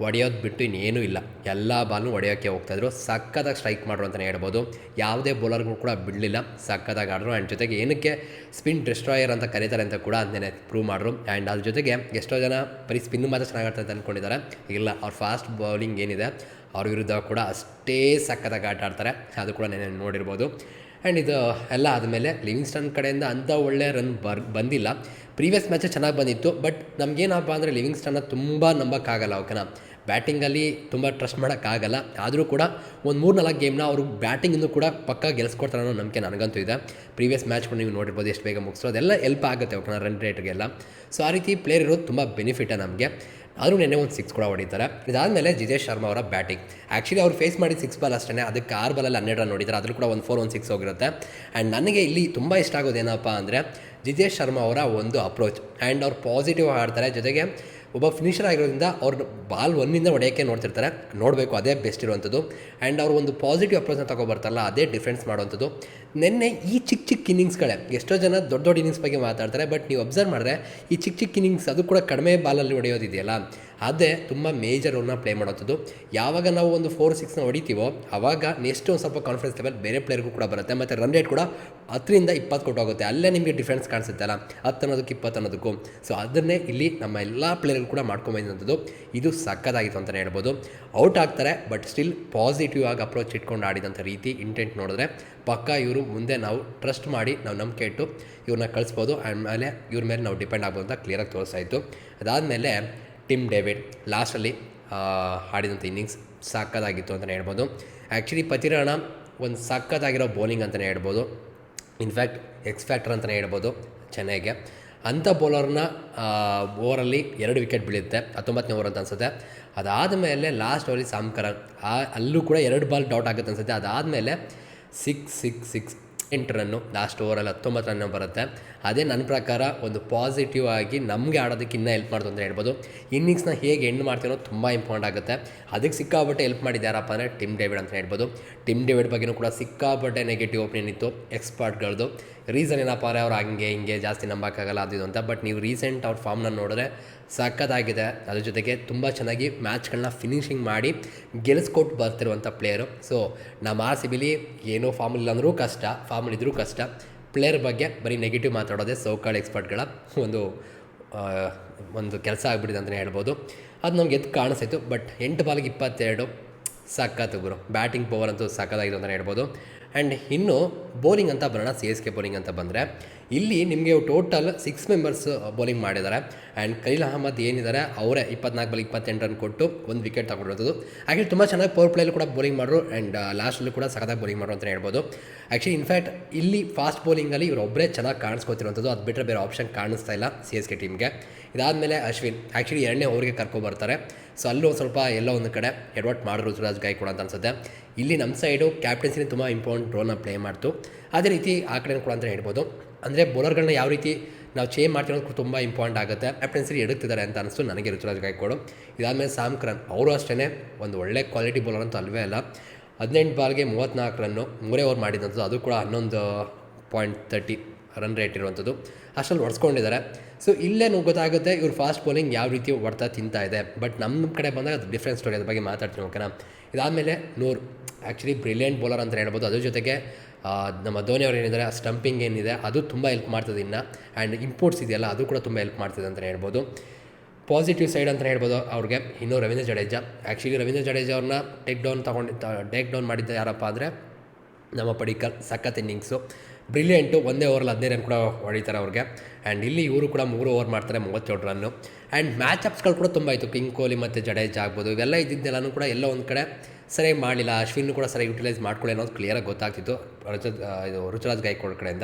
ಒಡೆಯೋದು ಬಿಟ್ಟು ಇನ್ನೇನೂ ಇಲ್ಲ. ಎಲ್ಲ ಬಾಲ್ನು ಹೊಡೆಯೋಕ್ಕೆ ಹೋಗ್ತಾಯಿದ್ರು ಸಕ್ಕತ್ತಾಗಿ ಸ್ಟ್ರೈಕ್ ಮಾಡ್ರು ಅಂತಲೇ ಹೇಳ್ಬೋದು. ಯಾವುದೇ ಬೌಲರ್ಗೂ ಕೂಡ ಬಿಡಲಿಲ್ಲ. ಸಕ್ಕತ್ತಾಗಿ ಆಡಿದ್ರು ಆ್ಯಂಡ್ ಜೊತೆಗೆ ಏನಕ್ಕೆ ಸ್ಪಿನ್ ಡಿಸ್ಟ್ರಾಯರ್ ಅಂತ ಕರೀತಾರೆ ಅಂತ ಕೂಡ ಅದನ್ನೇ ಪ್ರೂವ್ ಮಾಡಿದ್ರು ಆ್ಯಂಡ್ ಅದ್ರ ಜೊತೆಗೆ ಎಷ್ಟೋ ಜನ ಬರೀ ಸ್ಪಿನ್ ಮಾತ್ರ ಚೆನ್ನಾಗಿ ಅಂತ ಅಂದ್ಕೊಂಡಿದ್ದಾರೆ ಇಲ್ಲ, ಅವ್ರ ಫಾಸ್ಟ್ ಬೌಲಿಂಗ್ ಏನಿದೆ, ಅವ್ರ ವಿರುದ್ಧ ಕೂಡ ಅಷ್ಟೇ ಸಕ್ಕತ್ತಾಗಿ ಆಟ ಆಡ್ತಾರೆ. ಅದು ಕೂಡ ನೆನೆ ನೋಡಿರ್ಬೋದು. ಆ್ಯಂಡ್ ಇದು ಎಲ್ಲ ಆದಮೇಲೆ ಲಿವಿಂಗ್ಸ್ಟನ್ ಕಡೆಯಿಂದ ಅಂಥ ಒಳ್ಳೆಯ ರನ್ ಬರ್, ಬಂದಿಲ್ಲ. ಪ್ರೀವಿಯಸ್ ಮ್ಯಾಚೇ ಚೆನ್ನಾಗಿ ಬಂದಿತ್ತು ಬಟ್ ನಮಗೇನಪ್ಪ ಅಂದರೆ ಲಿವಿಂಗ್ಸ್ಟನ್ನ ತುಂಬ ನಂಬೋಕ್ಕಾಗಲ್ಲ ಓಕೆನಾ? ಬ್ಯಾಟಿಂಗಲ್ಲಿ ತುಂಬ ಟ್ರಸ್ಟ್ ಮಾಡೋಕ್ಕಾಗಲ್ಲ. ಆದರೂ ಕೂಡ ಒಂದು ಮೂರು ನಾಲ್ಕು ಗೇಮ್ನ ಅವರು ಬ್ಯಾಟಿಂಗಿಂದು ಕೂಡ ಪಕ್ಕ ಗೆಲ್ಸ್ಕೊಡ್ತಾರೆ ಅನ್ನೋ ನಂಬಿಕೆ ನನಗಂತೂ ಇದೆ. ಪ್ರೀವಿಯಸ್ ಮ್ಯಾಚ್ ಕೂಡ ನೀವು ನೋಡಿರ್ಬೋದು ಎಷ್ಟು ಬೇಗ ಮುಗಿಸೋ ಅದೆಲ್ಲ ಎಲ್ಪ್ ಆಗುತ್ತೆ ಓಕೆನಾ ರನ್ ರೇಟ್ಗೆಲ್ಲ ಸೊ ಆ ರೀತಿ ಪ್ಲೇಯರ್ ಇರೋದು ತುಂಬ ಬೆನಿಫಿಟೇ ನಮಗೆ. ಆದರೂ ನೆನ್ನೆ ಒಂದು ಸಿಕ್ಸ್ ಕೂಡ ಹೊಡಿತಾರೆ. ಇದಾದಮೇಲೆ ಜಿತೇಶ್ ಶರ್ಮಾ ಅವರ ಬ್ಯಾಟಿಂಗ್ ಆ್ಯಕ್ಚುಲಿ ಅವ್ರು ಫೇಸ್ ಮಾಡಿದ ಸಿಕ್ಸ್ ಬಾಲ್ ಅಷ್ಟೇ ಅದಕ್ಕೆ ಆರು ಬಾಲಲ್ಲಿ ಹನ್ನೆರಡು ರನ್ ನೋಡಿದ್ದಾರೆ. ಅದ್ರೂ ಕೂಡ ಒಂದು ಫೋರ್ ಒಂದು ಸಿಕ್ಸ್ ಹೋಗಿರುತ್ತೆ. ಆ್ಯಂಡ್ ನನಗೆ ಇಲ್ಲಿ ತುಂಬ ಇಷ್ಟ ಆಗೋದು ಏನಪ್ಪ ಅಂದರೆ ಜಿತೇಶ್ ಶರ್ಮಾ ಅವರ ಒಂದು ಅಪ್ರೋಚ್ ಆ್ಯಂಡ್ ಅವ್ರು ಪಾಸಿಟಿವ್ ಆಡ್ತಾರೆ. ಜೊತೆಗೆ ಒಬ್ಬ ಫಿನಿಷರ್ ಆಗಿರೋದ್ರಿಂದ ಅವ್ರು ಬಾಲ್ ಒಂದಿಂದ ಹೊಡೆಯೋಕ್ಕೆ ನೋಡ್ತಿರ್ತಾರೆ. ನೋಡಬೇಕು, ಅದೇ ಬೆಸ್ಟ್ ಇರುವಂಥದ್ದು. ಆ್ಯಂಡ್ ಅವ್ರು ಒಂದು ಪಾಸಿಟಿವ್ ಅಪ್ರೋಚ್ನ ತಗೊಬರ್ತಾರಲ್ಲ, ಅದೇ ಡಿಫ್ರೆನ್ಸ್ ಮಾಡುವಂಥದ್ದು. ನಿನ್ನೆ ಈ ಚಿಕ್ಕ ಚಿಕ್ಕ ಇನ್ನಿಂಗ್ಸ್ಗಳೇ ಎಷ್ಟೋ ಜನ ದೊಡ್ಡ ದೊಡ್ಡ ಇನ್ನಿಂಗ್ಸ್ ಬಗ್ಗೆ ಮಾತಾಡ್ತಾರೆ ಬಟ್ ನೀವು ಅಬ್ಸರ್ವ್ ಮಾಡಿದ್ರೆ ಈ ಚಿಕ್ಕ ಚಿಕ್ಕ ಇನ್ನಿಂಗ್ಸ್ ಅದು ಕೂಡ ಕಡಿಮೆ ಬಾಲಲ್ಲಿ ಹೊಡೆಯೋದಿದೆಯಲ್ಲ. ಅದೇ ತುಂಬ ಮೇಜರ್ ರೋಲ್ನ ಪ್ಲೇ ಮಾಡೋದು ಯಾವಾಗ ನಾವು ಒಂದು ಫೋರ್ ಸಿಕ್ಸ್ನ ಹೊಡಿತೀವೋ ಆವಾಗ ನೆಕ್ಸ್ಟ್ ಒಂದು ಸ್ವಲ್ಪ ಕಾನ್ಫಿಡೆನ್ಸ್ ಲೆವೆಲ್ ಬೇರೆ ಪ್ಲೇಯರ್ಗೂ ಕೂಡ ಬರುತ್ತೆ. ಮತ್ತು ರನ್ ರೇಟ್ ಕೂಡ ಹತ್ತರಿಂದ ಇಪ್ಪತ್ತು ಕೊಟ್ಟು ಹೋಗುತ್ತೆ. ಅಲ್ಲೇ ನಿಮಗೆ ಡಿಫ್ರೆನ್ಸ್ ಕಾಣಿಸುತ್ತಲ್ಲ ಹತ್ತು ಅನ್ನೋದಕ್ಕೆ ಇಪ್ಪತ್ತು ಅನ್ನೋದಕ್ಕೂ. ಸೊ ಅದನ್ನೇ ಇಲ್ಲಿ ನಮ್ಮ ಎಲ್ಲ ಪ್ಲೇಯರ್ಗಳು ಕೂಡ ಮಾಡ್ಕೊಂಬಂದಂಥದ್ದು ಇದು ಸಕ್ಕತ್ತಾಗಿತ್ತು ಅಂತಲೇ ಹೇಳ್ಬೋದು. ಔಟ್ ಆಗ್ತಾರೆ ಬಟ್ ಸ್ಟಿಲ್ ಪಾಸಿಟಿವ್ ಆಗಿ ಅಪ್ರೋಚ್ ಇಟ್ಕೊಂಡು ಆಡಿದಂಥ ರೀತಿ ಇಂಟೆಂಟ್ ನೋಡಿದ್ರೆ ಪಕ್ಕ ಇವರು ಮುಂದೆ ನಾವು ಟ್ರಸ್ಟ್ ಮಾಡಿ ನಾವು ನಂಬಿಕೆ ಇಟ್ಟು ಇವ್ರನ್ನ ಕಳಿಸ್ಬೋದು. ಆಮೇಲೆ ಇವ್ರ ಮೇಲೆ ನಾವು ಡಿಪೆಂಡ್ ಆಗ್ಬೋದು ಅಂತ ಕ್ಲಿಯರಾಗಿ ತೋರಿಸ್ತಾ ಇತ್ತು. ಅದಾದಮೇಲೆ ಟಿಮ್ ಡೇವಿಡ್ ಲಾಸ್ಟಲ್ಲಿ ಆಡಿದಂಥ ಇನ್ನಿಂಗ್ಸ್ ಸಕ್ಕತ್ತಾಗಿತ್ತು ಅಂತಲೇ ಹೇಳ್ಬೋದು. ಆ್ಯಕ್ಚುಲಿ ಪತಿರಾಣ ಒಂದು ಸಕ್ಕತ್ತಾಗಿರೋ ಬೌಲಿಂಗ್ ಅಂತಲೇ ಹೇಳ್ಬೋದು. ಇನ್ಫ್ಯಾಕ್ಟ್ ಎಕ್ಸ್ ಫ್ಯಾಕ್ಟರ್ ಅಂತಲೇ ಹೇಳ್ಬೋದು ಚೆನ್ನೈಗೆ. ಅಂಥ ಬೌಲರ್ನ ಓವರಲ್ಲಿ ಎರಡು ವಿಕೆಟ್ ಬೀಳುತ್ತೆ, ಹತ್ತೊಂಬತ್ತನೇ ಓವರ್ ಅಂತ ಅನ್ಸುತ್ತೆ. ಅದಾದಮೇಲೆ ಲಾಸ್ಟ್ ಓವರಲ್ಲಿ ಸಾಮ್ಕರನ್ ಆ, ಅಲ್ಲೂ ಕೂಡ ಎರಡು ಬಾಲ್ ಡೌಟ್ ಆಗುತ್ತೆ ಅನ್ಸುತ್ತೆ. ಅದಾದಮೇಲೆ ಸಿಕ್ಸ್ ಸಿಕ್ಸ್ ಸಿಕ್ಸ್ ಎಂಟು ರನ್ನು ಲಾಸ್ಟ್ ಓವರಲ್ಲಿ ಹತ್ತೊಂಬತ್ತು ರನ್ನು ಬರುತ್ತೆ. ಅದೇ ನನ್ನ ಪ್ರಕಾರ ಒಂದು ಪಾಸಿಟಿವ್ ಆಗಿ ನಮಗೆ ಆಡೋದಕ್ಕೆ ಇನ್ನೂ ಹೆಲ್ಪ್ ಮಾಡೋದು ಅಂತ ಹೇಳ್ಬೋದು. ಇನ್ನಿಂಗ್ಸ್ನ ಹೇಗೆ ಎಂಡ್ ಮಾಡ್ತೀನೋ ತುಂಬ ಇಂಪಾರ್ಟೆಂಟ್ ಆಗುತ್ತೆ. ಅದಕ್ಕೆ ಸಿಕ್ಕಾಪಟ್ಟೆ ಹೆಲ್ಪ್ ಮಾಡಿದ್ದಾರಪ್ಪ ಅಂದರೆ ಟಿಮ್ ಡೇವಿಡ್ ಅಂತ ಹೇಳ್ಬೋದು. ಟಿಮ್ ಡೇವಿಡ್ ಬಗ್ಗೆನೂ ಕೂಡ ಸಿಕ್ಕಾಪಟ್ಟೆ ನೆಗೆಟಿವ್ ಒಪಿನಿಯನ್ ಇತ್ತು ಎಕ್ಸ್ಪರ್ಟ್ಗಳದ್ದು ರೀಸನ್ ಏನಪ್ಪ ಅಂದರೆ ಅವ್ರು ಹಂಗೆ, ಹಿಂಗೆ ಜಾಸ್ತಿ ನಂಬೋಕ್ಕಾಗಲ್ಲ, ಅದು ಇದು ಅಂತ. ಬಟ್ ನೀವು ರೀಸೆಂಟ್ ಅವ್ರ ಫಾರ್ಮ್ನ ನೋಡಿದ್ರೆ ಸಖತ್ತಾಗಿದೆ. ಅದ್ರ ಜೊತೆಗೆ ತುಂಬ ಚೆನ್ನಾಗಿ ಮ್ಯಾಚ್ಗಳನ್ನ ಫಿನಿಷಿಂಗ್ ಮಾಡಿ ಗೆಲ್ಲಿಸ್ಕೊಟ್ಟು ಬರ್ತಿರುವಂಥ ಪ್ಲೇಯರು. ಸೊ, ನಮ್ಮ ಆರ್ ಸಿ ಬಿಲಿ ಏನೋ ಇಲ್ಲ ಅಂದರೂ ಕಷ್ಟ, ಫಾರ್ಮಲ್ ಇದ್ದರೂ ಕಷ್ಟ. ಪ್ಲೇಯರ್ ಬಗ್ಗೆ ಬರೀ ನೆಗೆಟಿವ್ ಮಾತಾಡೋದೇ ಸೌಕಾಳ್ ಎಕ್ಸ್ಪರ್ಟ್ಗಳ ಒಂದು ಒಂದು ಕೆಲಸ ಆಗಿಬಿಟ್ಟಿದೆ ಅಂತಲೇ ಹೇಳ್ಬೋದು. ಅದು ನಮ್ಗೆ ಎದ್ದು ಕಾಣಿಸ್ತಿತ್ತು, ಬಟ್ ಎಂಟು ಬಾಲ್ಗೆ ಇಪ್ಪತ್ತೆರಡು ಸಖತ್ತು ಗುರು. ಬ್ಯಾಟಿಂಗ್ ಪವರ್ ಅಂತೂ ಸಖತ್ತಾಗಿದೆ ಅಂತಲೇ ಹೇಳ್ಬೋದು. ಆ್ಯಂಡ್ ಇನ್ನು ಬೌಲಿಂಗ್ ಅಂತ ಬರೋಣ ಸಿ ಎಸ್ ಕೆ ಬೌಲಿಂಗ್ ಅಂತ ಬಂದರೆ. ಇಲ್ಲಿ ನಿಮಗೆ ಟೋಟಲ್ ಸಿಕ್ಸ್ ಮೆಂಬರ್ಸ್ ಬೌಲಿಂಗ್ ಮಾಡಿದ್ದಾರೆ. ಆ್ಯಂಡ್ ಖಲೀಲ್ ಅಹಮದ್ ಏನಿದ್ದಾರೆ, ಅವರೇ ಇಪ್ಪತ್ನಾಲ್ಕು ಬಾಲ್ ಇಪ್ಪತ್ತೆಂಟು ರನ್ ಕೊಟ್ಟು ಒಂದು ವಿಕೆಟ್ ತಗೊಂಡಿರೋದು. ಆ್ಯಕ್ಚುಲಿ ತುಂಬ ಚೆನ್ನಾಗಿ ಪವರ್ ಪ್ಲೇಲಿ ಕೂಡ ಬೌಲಿಂಗ್ ಮಾಡ್ರು. ಆ್ಯಂಡ್ ಲಾಸ್ಟಲ್ಲೂ ಕೂಡ ಸಖತ್ತಾಗಿ ಬೌಲಿಂಗ್ ಮಾಡ್ರು ಅಂತಲೇ ಹೇಳ್ಬೋದು. ಆ್ಯಕ್ಚುಲಿ ಇನ್ಫ್ಯಾಕ್ಟ್ ಇಲ್ಲಿ ಫಾಸ್ಟ್ ಬೌಲಿಂಗಲ್ಲಿ ಇವರೊಬ್ಬರೇ ಚೆನ್ನಾಗಿ ಕಾಣಿಸ್ಕೊತಿರುವಂಥದ್ದು ಅದು ಬಿಟ್ಟರೆ ಬೇರೆ ಆಪ್ಷನ್ ಕಾಣಿಸ್ತಾ ಇಲ್ಲ ಸಿ ಎಸ್ ಕೆ ಟೀಮ್ಗೆ ಇದಾದಮೇಲೆ ಅಶ್ವಿನ್. ಆ್ಯಕ್ಚುಲಿ ಎರಡನೇ ಓವರ್ಗೆ ಕರ್ಕೊಬರ್ತಾರೆ ಸೊ ಅಲ್ಲೂ ಒಂದು ಸ್ವಲ್ಪ ಎಲ್ಲ ಒಂದು ಕಡೆ ಎಡ್ವರ್ಟ್ ಮಾಡಿದ್ರು ಋತುರಾಜ್ ಕೂಡ ಅಂತ ಅನ್ಸುತ್ತೆ. ಇಲ್ಲಿ ನಮ್ಮ ಸೈಡು ಕ್ಯಾಪ್ಟನ್ಸಿನೇ ತುಂಬ ಇಂಪಾರ್ಟೆಂಟ್ ರೋಲ್ನ ಪ್ಲೇ ಮಾಡ್ತು. ಅದೇ ರೀತಿ ಆ ಕಡೆ ಕೂಡ ಅಂತ ಹೇಳ್ಬೋದು. ಅಂದರೆ ಬೌಲರ್ಗಳನ್ನ ಯಾವ ರೀತಿ ನಾವು ಚೇಂಜ್ ಮಾಡ್ತೀವಿ ಮಾಡ್ತಿರೋದು ತುಂಬ ಇಂಪಾರ್ಟೆಂಟ್ ಆಗುತ್ತೆ. ಕ್ಯಾಪ್ಟನ್ಸಿ ಎಡುತ್ತಿದ್ದಾರೆ ಅಂತ ಅನಿಸ್ತು ನನಗೆ ಋತುರಾಜ್ ಗಾಯಕ್ವಾಡು ಇದಾದಮೇಲೆ ಸಾಮ್ ಕರನ್ ಅವರು ಅಷ್ಟೇ ಒಂದು ಒಳ್ಳೆ ಕ್ವಾಲಿಟಿ ಬೌಲರ್ ಅಂತೂ ಅಲ್ವೇ ಅಲ್ಲ. ಹದಿನೆಂಟು ಬಾಲ್ಗೆ ಮೂವತ್ತ್ನಾಲ್ಕು ರನ್ನು ಮೂರೇ ಓವರ್ ಮಾಡಿದಂಥದ್ದು, ಅದು ಕೂಡ ಹನ್ನೊಂದು ಪಾಯಿಂಟ್ ತರ್ಟಿ ರನ್ ರೇಟ್ ಇರುವಂಥದ್ದು. ಅಷ್ಟರಲ್ಲಿ ಹೊಡ್ಸ್ಕೊಂಡಿದ್ದಾರೆ ಸೊ ಇಲ್ಲೇ ನಮ್ಗೆ ಗೊತ್ತಾಗುತ್ತೆ, ಇವ್ರು ಫಾಸ್ಟ್ ಬೌಲಿಂಗ್ ಯಾವ ರೀತಿ ಹೊಡ್ತಾ ತಿಂತಾ ಇದೆ. ಬಟ್ ನಮ್ಮ ಕಡೆ ಬಂದಾಗ ಅದು ಡಿಫ್ರೆನ್ಸ್ ಸ್ಟೋರಿ ಅದ್ರ ಬಗ್ಗೆ ಮಾತಾಡ್ತೀನಿ ಓಕೆನಾ ಇದಾದಮೇಲೆ ನೂರು ಆ್ಯಕ್ಚುಲಿ ಬ್ರಿಲಿಯಂಟ್ ಬೌಲರ್ ಅಂತ ಹೇಳ್ಬೋದು. ಅದ್ರ ಜೊತೆಗೆ ನಮ್ಮ ಧೋನಿ ಅವ್ರು ಏನಿದ್ದಾರೆ, ಆ ಸ್ಟಂಪಿಂಗ್ ಏನಿದೆ, ಅದು ತುಂಬ ಹೆಲ್ಪ್ ಮಾಡ್ತದೆ ಇನ್ನು. ಆ್ಯಂಡ್ ಇಂಪೋರ್ಟ್ಸ್ ಇದೆಯಲ್ಲ, ಅದು ಕೂಡ ತುಂಬ ಹೆಲ್ಪ್ ಮಾಡ್ತದೆ ಅಂತ ಹೇಳ್ಬೋದು. ಪಾಸಿಟಿವ್ ಸೈಡ್ ಅಂತ ಹೇಳ್ಬೋದು ಅವ್ರಿಗೆ. ಇನ್ನೂ ರವೀಂದ್ರ ಜಡೇಜ. ಆ್ಯಕ್ಚುಲಿ ರವೀಂದ್ರ ಜಡೇಜ ಅವ್ರನ್ನ ಟೇಕ್ ಡೌನ್ ತಗೊಂಡು ಟೇಕ್ ಡೌನ್ ಮಾಡಿದ್ದ ಯಾರಪ್ಪ ಅಂದರೆ, ನಮ್ಮ ಪಡಿಕಲ್, ಸಖತ್ ಇನ್ನಿಂಗ್ಸು ಬ್ರಿಲಿಯಂಟು ಒಂದೇ ಓವರಲ್ಲಿ ಹದಿನೈದು ರನ್ ಕೂಡ ಹೊಡಿತಾರೆ ಅವ್ರಿಗೆ. ಆ್ಯಂಡ್ ಇಲ್ಲಿ ಇವರು ಕೂಡ ಮೂರು ಓವರ್ ಮಾಡ್ತಾರೆ ಮೂವತ್ತೇಳು ರನ್ನು. ಆ್ಯಂಡ್ ಮ್ಯಾಚ್ ಅಪ್ಸ್ಗಳು ಕೂಡ ತುಂಬ ಇತ್ತು. ಕಿಂಗ್ ಕೊಹ್ಲಿ ಮತ್ತು ಜಡೇಜ್ ಆಗ್ಬೋದು. ಇವೆಲ್ಲ ಇದ್ದಿದ್ದೆಲ್ಲನೂ ಕೂಡ ಎಲ್ಲ ಒಂದು ಕಡೆ ಸರಿಯಾಗಿ ಮಾಡಲಿಲ್ಲ. ಅಶ್ವಿನ್ ಕೂಡ ಸರಿಯಾಗಿ ಯುಟಿಲೈಸ್ ಮಾಡ್ಕೊಳ್ಳಿ ಅನ್ನೋದು ಕ್ಲಿಯರಾಗಿ ಗೊತ್ತಾಗ್ತಿತ್ತು. ಆ, ಇದು ಋತುರಾಜ್ ಗಾಯಕ್ವಾಡ್ ಕಡೆಯಿಂದ.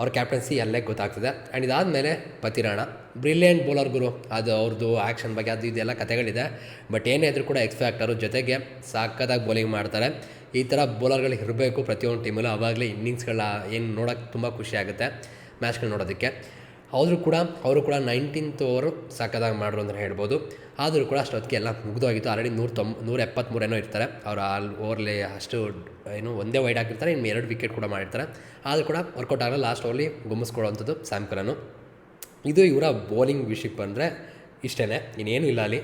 ಅವ್ರ ಕ್ಯಾಪ್ಟನ್ಸಿ ಅಲ್ಲೇ ಗೊತ್ತಾಗ್ತದೆ. ಆ್ಯಂಡ್ ಇದಾದಮೇಲೆ ಪತಿರಾಣ. ಬ್ರಿಲಿಯಂಟ್ ಬೌಲರ್ ಗುರು. ಅದು ಅವ್ರದ್ದು ಆ್ಯಕ್ಷನ್ ಬಗ್ಗೆ ಅದು ಇದೆಲ್ಲ ಕಥೆಗಳಿದೆ. ಬಟ್ ಏನೇ ಇದ್ರೂ ಕೂಡ ಎಕ್ಸ್ಪೆಕ್ಟರು ಜೊತೆಗೆ ಸಾಕತ್ತಾಗಿ ಬೌಲಿಂಗ್ ಮಾಡ್ತಾರೆ. ಈ ಥರ ಬೌಲರ್ಗಳು ಇರಬೇಕು ಪ್ರತಿಯೊಂದು ಟೀಮಲ್ಲೂ ಆವಾಗಲೇ ಇನ್ನಿಂಗ್ಸ್ಗಳ ಏನು ನೋಡೋಕ್ಕೆ ತುಂಬ ಖುಷಿಯಾಗುತ್ತೆ ಮ್ಯಾಚ್ಗಳು ನೋಡೋದಕ್ಕೆ. ಆದರೂ ಕೂಡ ಅವರು ಕೂಡ ನೈನ್ಟೀನ್ತ್ ಓವರು ಸಾಕದಾಗಿ ಮಾಡ್ರು ಅಂತ ಹೇಳ್ಬೋದು. ಆದರೂ ಕೂಡ ಅಷ್ಟೊತ್ತಿಗೆ ಎಲ್ಲ ಮುಗಿದೋಗಿತ್ತು. ಆಲ್ರೆಡಿ ನೂರ ತೊಂಬ ನೂರ ಎಪ್ಪತ್ತ್ಮೂರೇನೋ ಇರ್ತಾರೆ. ಅವರು ಆಲ್ ಓವರ್ಲಿ ಅಷ್ಟು ಏನು ಒಂದೇ ವೈಡ್ ಹಾಕಿರ್ತಾರೆ. ಇನ್ನು ಎರಡು ವಿಕೆಟ್ ಕೂಡ ಮಾಡಿರ್ತಾರೆ. ಆದರೂ ಕೂಡ ವರ್ಕೌಟ್ ಆಗಲ್ಲ. ಲಾಸ್ಟ್ ಓವರ್ಲಿ ಗುಮ್ಮಿಸ್ಕೊಳ್ಳೋವಂಥದ್ದು ಸ್ಯಾಮ್ ಕರನು ಇದು ಇವರ ಬೌಲಿಂಗ್ ವಿಷಯಕ್ಕೆ ಬಂದರೆ ಇಷ್ಟೇ ಇನ್ನೇನು ಇಲ್ಲ ಅಲ್ಲಿ.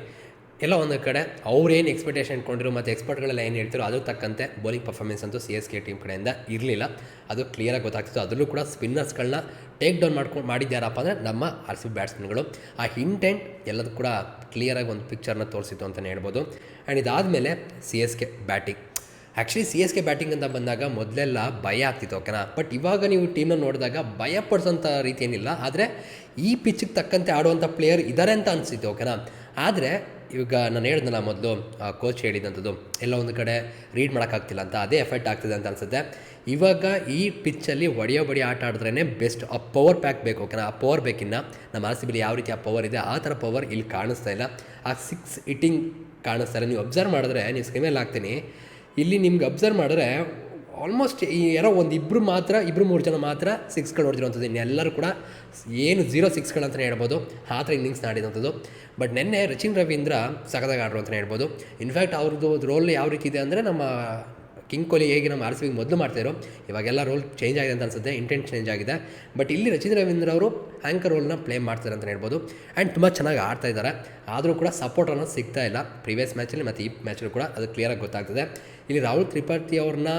ಎಲ್ಲ ಒಂದು ಕಡೆ, ಅವ್ರು ಏನು ಎಕ್ಸ್ಪೆಕ್ಟೇಷನ್ ಇಟ್ಕೊಂಡಿರೋ ಮತ್ತು ಎಕ್ಸ್ಪರ್ಟ್ಗಳೆಲ್ಲ ಏನು ಹೇಳ್ತಿರೋ ಅದಕ್ಕೆ ತಕ್ಕಂತೆ ಬೌಲಿಂಗ್ ಪರ್ಫಾರ್ಮೆನ್ಸ್ ಅಂತೂ ಸಿ ಎಸ್ ಕೆ ಟೀಮ್ ಕಡೆಯಿಂದ ಇರಲಿಲ್ಲ. ಅದು ಕ್ಲಿಯರಾಗಿ ಗೊತ್ತಾಗ್ತಿತ್ತು. ಅದರಲ್ಲೂ ಕೂಡ ಸ್ಪಿನ್ನರ್ಸ್ಗಳನ್ನ ಟೇಕ್ ಡೌನ್ ಮಾಡ್ಕೊಂಡು ಮಾಡಿದ್ಯಾರಪ್ಪ ಅಂದರೆ ನಮ್ಮ ಆರ್ ಸಿ ಬ್ಯಾಟ್ಸ್ಮನ್ಗಳು ಆ ಇಂಟೆಂಟ್ ಎಲ್ಲದೂ ಕೂಡ ಕ್ಲಿಯರಾಗಿ ಒಂದು ಪಿಕ್ಚರ್ನ ತೋರಿಸಿತ್ತು ಅಂತಲೇ ಹೇಳ್ಬೋದು. ಆ್ಯಂಡ್ ಇದಾದಮೇಲೆ C S K batting actually C S K batting ಅಂತ ಬಂದಾಗ ಮೊದಲೆಲ್ಲ ಭಯ ಆಗ್ತಿತ್ತು ಓಕೆನಾ ಬಟ್ ಇವಾಗ ನೀವು ಟೀಮ್ನ ನೋಡಿದಾಗ ಭಯ ಪಡಿಸೋಂಥ ರೀತಿ ಏನಿಲ್ಲ. ಆದರೆ ಈ ಪಿಚ್ಗೆ ತಕ್ಕಂತೆ ಆಡುವಂಥ ಪ್ಲೇಯರ್ ಇದ್ದಾರೆ ಅಂತ ಅನಿಸಿತ್ತು ಓಕೆನಾ ಆದರೆ ಇವಾಗ ನಾನು ಹೇಳಿದ್ನಲ್ಲ ಮೊದಲು ಕೋಚ್ ಹೇಳಿದಂಥದ್ದು, ಎಲ್ಲ ಒಂದು ಕಡೆ ರೀಡ್ ಮಾಡೋಕ್ಕಾಗ್ತಿಲ್ಲ ಅಂತ, ಅದೇ ಎಫೆಕ್ಟ್ ಆಗ್ತಿದೆ ಅಂತ ಅನಿಸುತ್ತೆ. ಇವಾಗ ಈ ಪಿಚ್ಚಲ್ಲಿ ಒಡೆಯೋ ಬಡಿ ಆಟ ಆಡಿದ್ರೇ ಬೆಸ್ಟ್ ಆ ಪವರ್ ಪ್ಯಾಕ್ ಬೇಕು, ಓಕೆನಾ? ಆ ಪವರ್ ಬೇಕಿನ್ನ, ನಮ್ಮ ಆರ್ ಸಿ ಬಿಲಿ ಯಾವ ರೀತಿ ಆ ಪವರ್ ಇದೆ, ಆ ಥರ ಪವರ್ ಇಲ್ಲಿ ಕಾಣಿಸ್ತಾ ಇಲ್ಲ. ಆ ಸಿಕ್ಸ್ ಇಟ್ಟಿಂಗ್ ಕಾಣಿಸ್ತಾ ಇಲ್ಲ. ನೀವು ಅಬ್ಸರ್ವ್ ಮಾಡಿದ್ರೆ, ನೀವು ಸ್ಕ್ರೀನಲ್ಲಿ ಹಾಕ್ತೀನಿ. ಇಲ್ಲಿ ನಿಮ್ಗೆ ಅಬ್ಸರ್ವ್ ಮಾಡಿದ್ರೆ ಆಲ್ಮೋಸ್ಟ್ ಈ ಯಾರೋ ಒಂದು ಇಬ್ಬರು ಮಾತ್ರ ಇಬ್ಬರು ಮೂರು ಜನ ಮಾತ್ರ ಸಿಕ್ಸ್ಗಳು ಹೊಡೆದಿರುವಂಥದ್ದು. ಇನ್ನೆಲ್ಲರೂ ಕೂಡ ಏನು ಜೀರೋ ಸಿಕ್ಸ್ಗಳು ಅಂತಲೇ ಹೇಳ್ಬೋದು. ಆ ಥರ ಇನ್ನಿಂಗ್ಸ್ ಆಡಿದಂಥದ್ದು ಬಟ್ ನಿನ್ನೆ ರಚಿನ್ ರವೀಂದ್ರ ಸಖದಾಗ ಆಡ್ರು ಅಂತಲೇ ಹೇಳ್ಬೋದು. ಇನ್ಫ್ಯಾಕ್ಟ್ ಅವ್ರದ್ದು ರೋಲ್ ಯಾವ ರೀತಿ ಇದೆ ಅಂದರೆ ನಮ್ಮ ಕಿಂಗ್ ಕೊಹ್ಲಿ ಹೇಗೆ ನಮ್ಮ ಆರ್ ಸಿ ಬಿಗೆ ಮೊದಲು ಮಾಡ್ತಾಯಿರೋ, ಇವಾಗೆಲ್ಲ ರೋಲ್ ಚೇಂಜ್ ಆಗಿದೆ ಅಂತ ಅನ್ಸುತ್ತೆ ಇಂಟೆಂಟ್ ಚೇಂಜ್ ಆಗಿದೆ. ಬಟ್ ಇಲ್ಲಿ ರಚಿತ್ ರವೀಂದ್ರ ಅವರು ಆ್ಯಂಕರ್ ರೋಲ್ನ ಪ್ಲೇ ಮಾಡ್ತಾರೆ ಅಂತ ಹೇಳ್ಬೋದು. ಆ್ಯಂಡ್ ತುಂಬ ಚೆನ್ನಾಗಿ ಆಡ್ತಾ ಇದ್ದಾರೆ. ಆದರೂ ಕೂಡ ಸಪೋರ್ಟ್ ಅನ್ನೋದು ಸಿಗ್ತಾ ಇಲ್ಲ. ಪ್ರೀವಿಯಸ್ ಮ್ಯಾಚಲ್ಲಿ ಮತ್ತು ಈ ಮ್ಯಾಚಲ್ಲಿ ಕೂಡ ಅದು ಕ್ಲಿಯರಾಗಿ ಗೊತ್ತಾಗ್ತದೆ. ಇಲ್ಲಿ ರಾಹುಲ್ ತ್ರಿಪಾಠಿ ಅವ್ರನ್ನ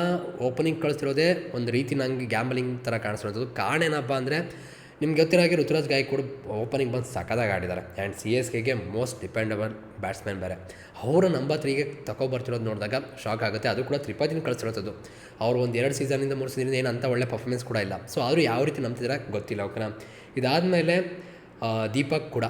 ಓಪನಿಂಗ್ ಕಳಿಸ್ತಿರೋದೇ ಒಂದು ರೀತಿ ನಂಗೆ ಗ್ಯಾಂಬಲಿಂಗ್ ಥರ ಕಾಣಿಸ್ತಿರೋದು ಕಾರಣ ಏನಪ್ಪ ಅಂದರೆ ನಿಮ್ಗೆ ಗೊತ್ತಿರೋ ಹಾಗೆ ಋತುರಾಜ್ ಗಾಯಕ್ವಾಡ್ ಓಪನಿಂಗ್ ಬಂದು ಸಖತ್ತಾಗಿ ಆಡಿದ್ದಾರೆ. ಆ್ಯಂಡ್ ಸಿ ಎಸ್ ಕೆಗೆ ಮೋಸ್ಟ್ ಡಿಪೆಂಡಬಲ್ ಬ್ಯಾಟ್ಸ್ಮನ್ ಬೇರೆ. ಅವರು ನಂಬರ್ ತ್ರೀಗೆ ತಗೊಬರ್ತಿರೋದು ನೋಡಿದಾಗ ಶಾಕ್ ಆಗುತ್ತೆ. ಅದು ಕೂಡ ತ್ರಿಪಾಠಿನ ಕಳಿಸಿರೋದು ಅವ್ರು ಒಂದು ಎರಡು ಸೀಸನಿಂದ ಮೂರು ಸೀಸನಿಂದ ಏನು ಅಂತ ಒಳ್ಳೆ ಪರ್ಫಾರ್ಮೆನ್ಸ್ ಕೂಡ ಇಲ್ಲ. ಸೊ ಆದರೂ ಯಾವ ರೀತಿ ನಂಬ್ತಿದ್ದಾರೆ ಗೊತ್ತಿಲ್ಲ ಓಕೆನಾ ಇದಾದಮೇಲೆ ದೀಪಕ್ ಕೂಡ.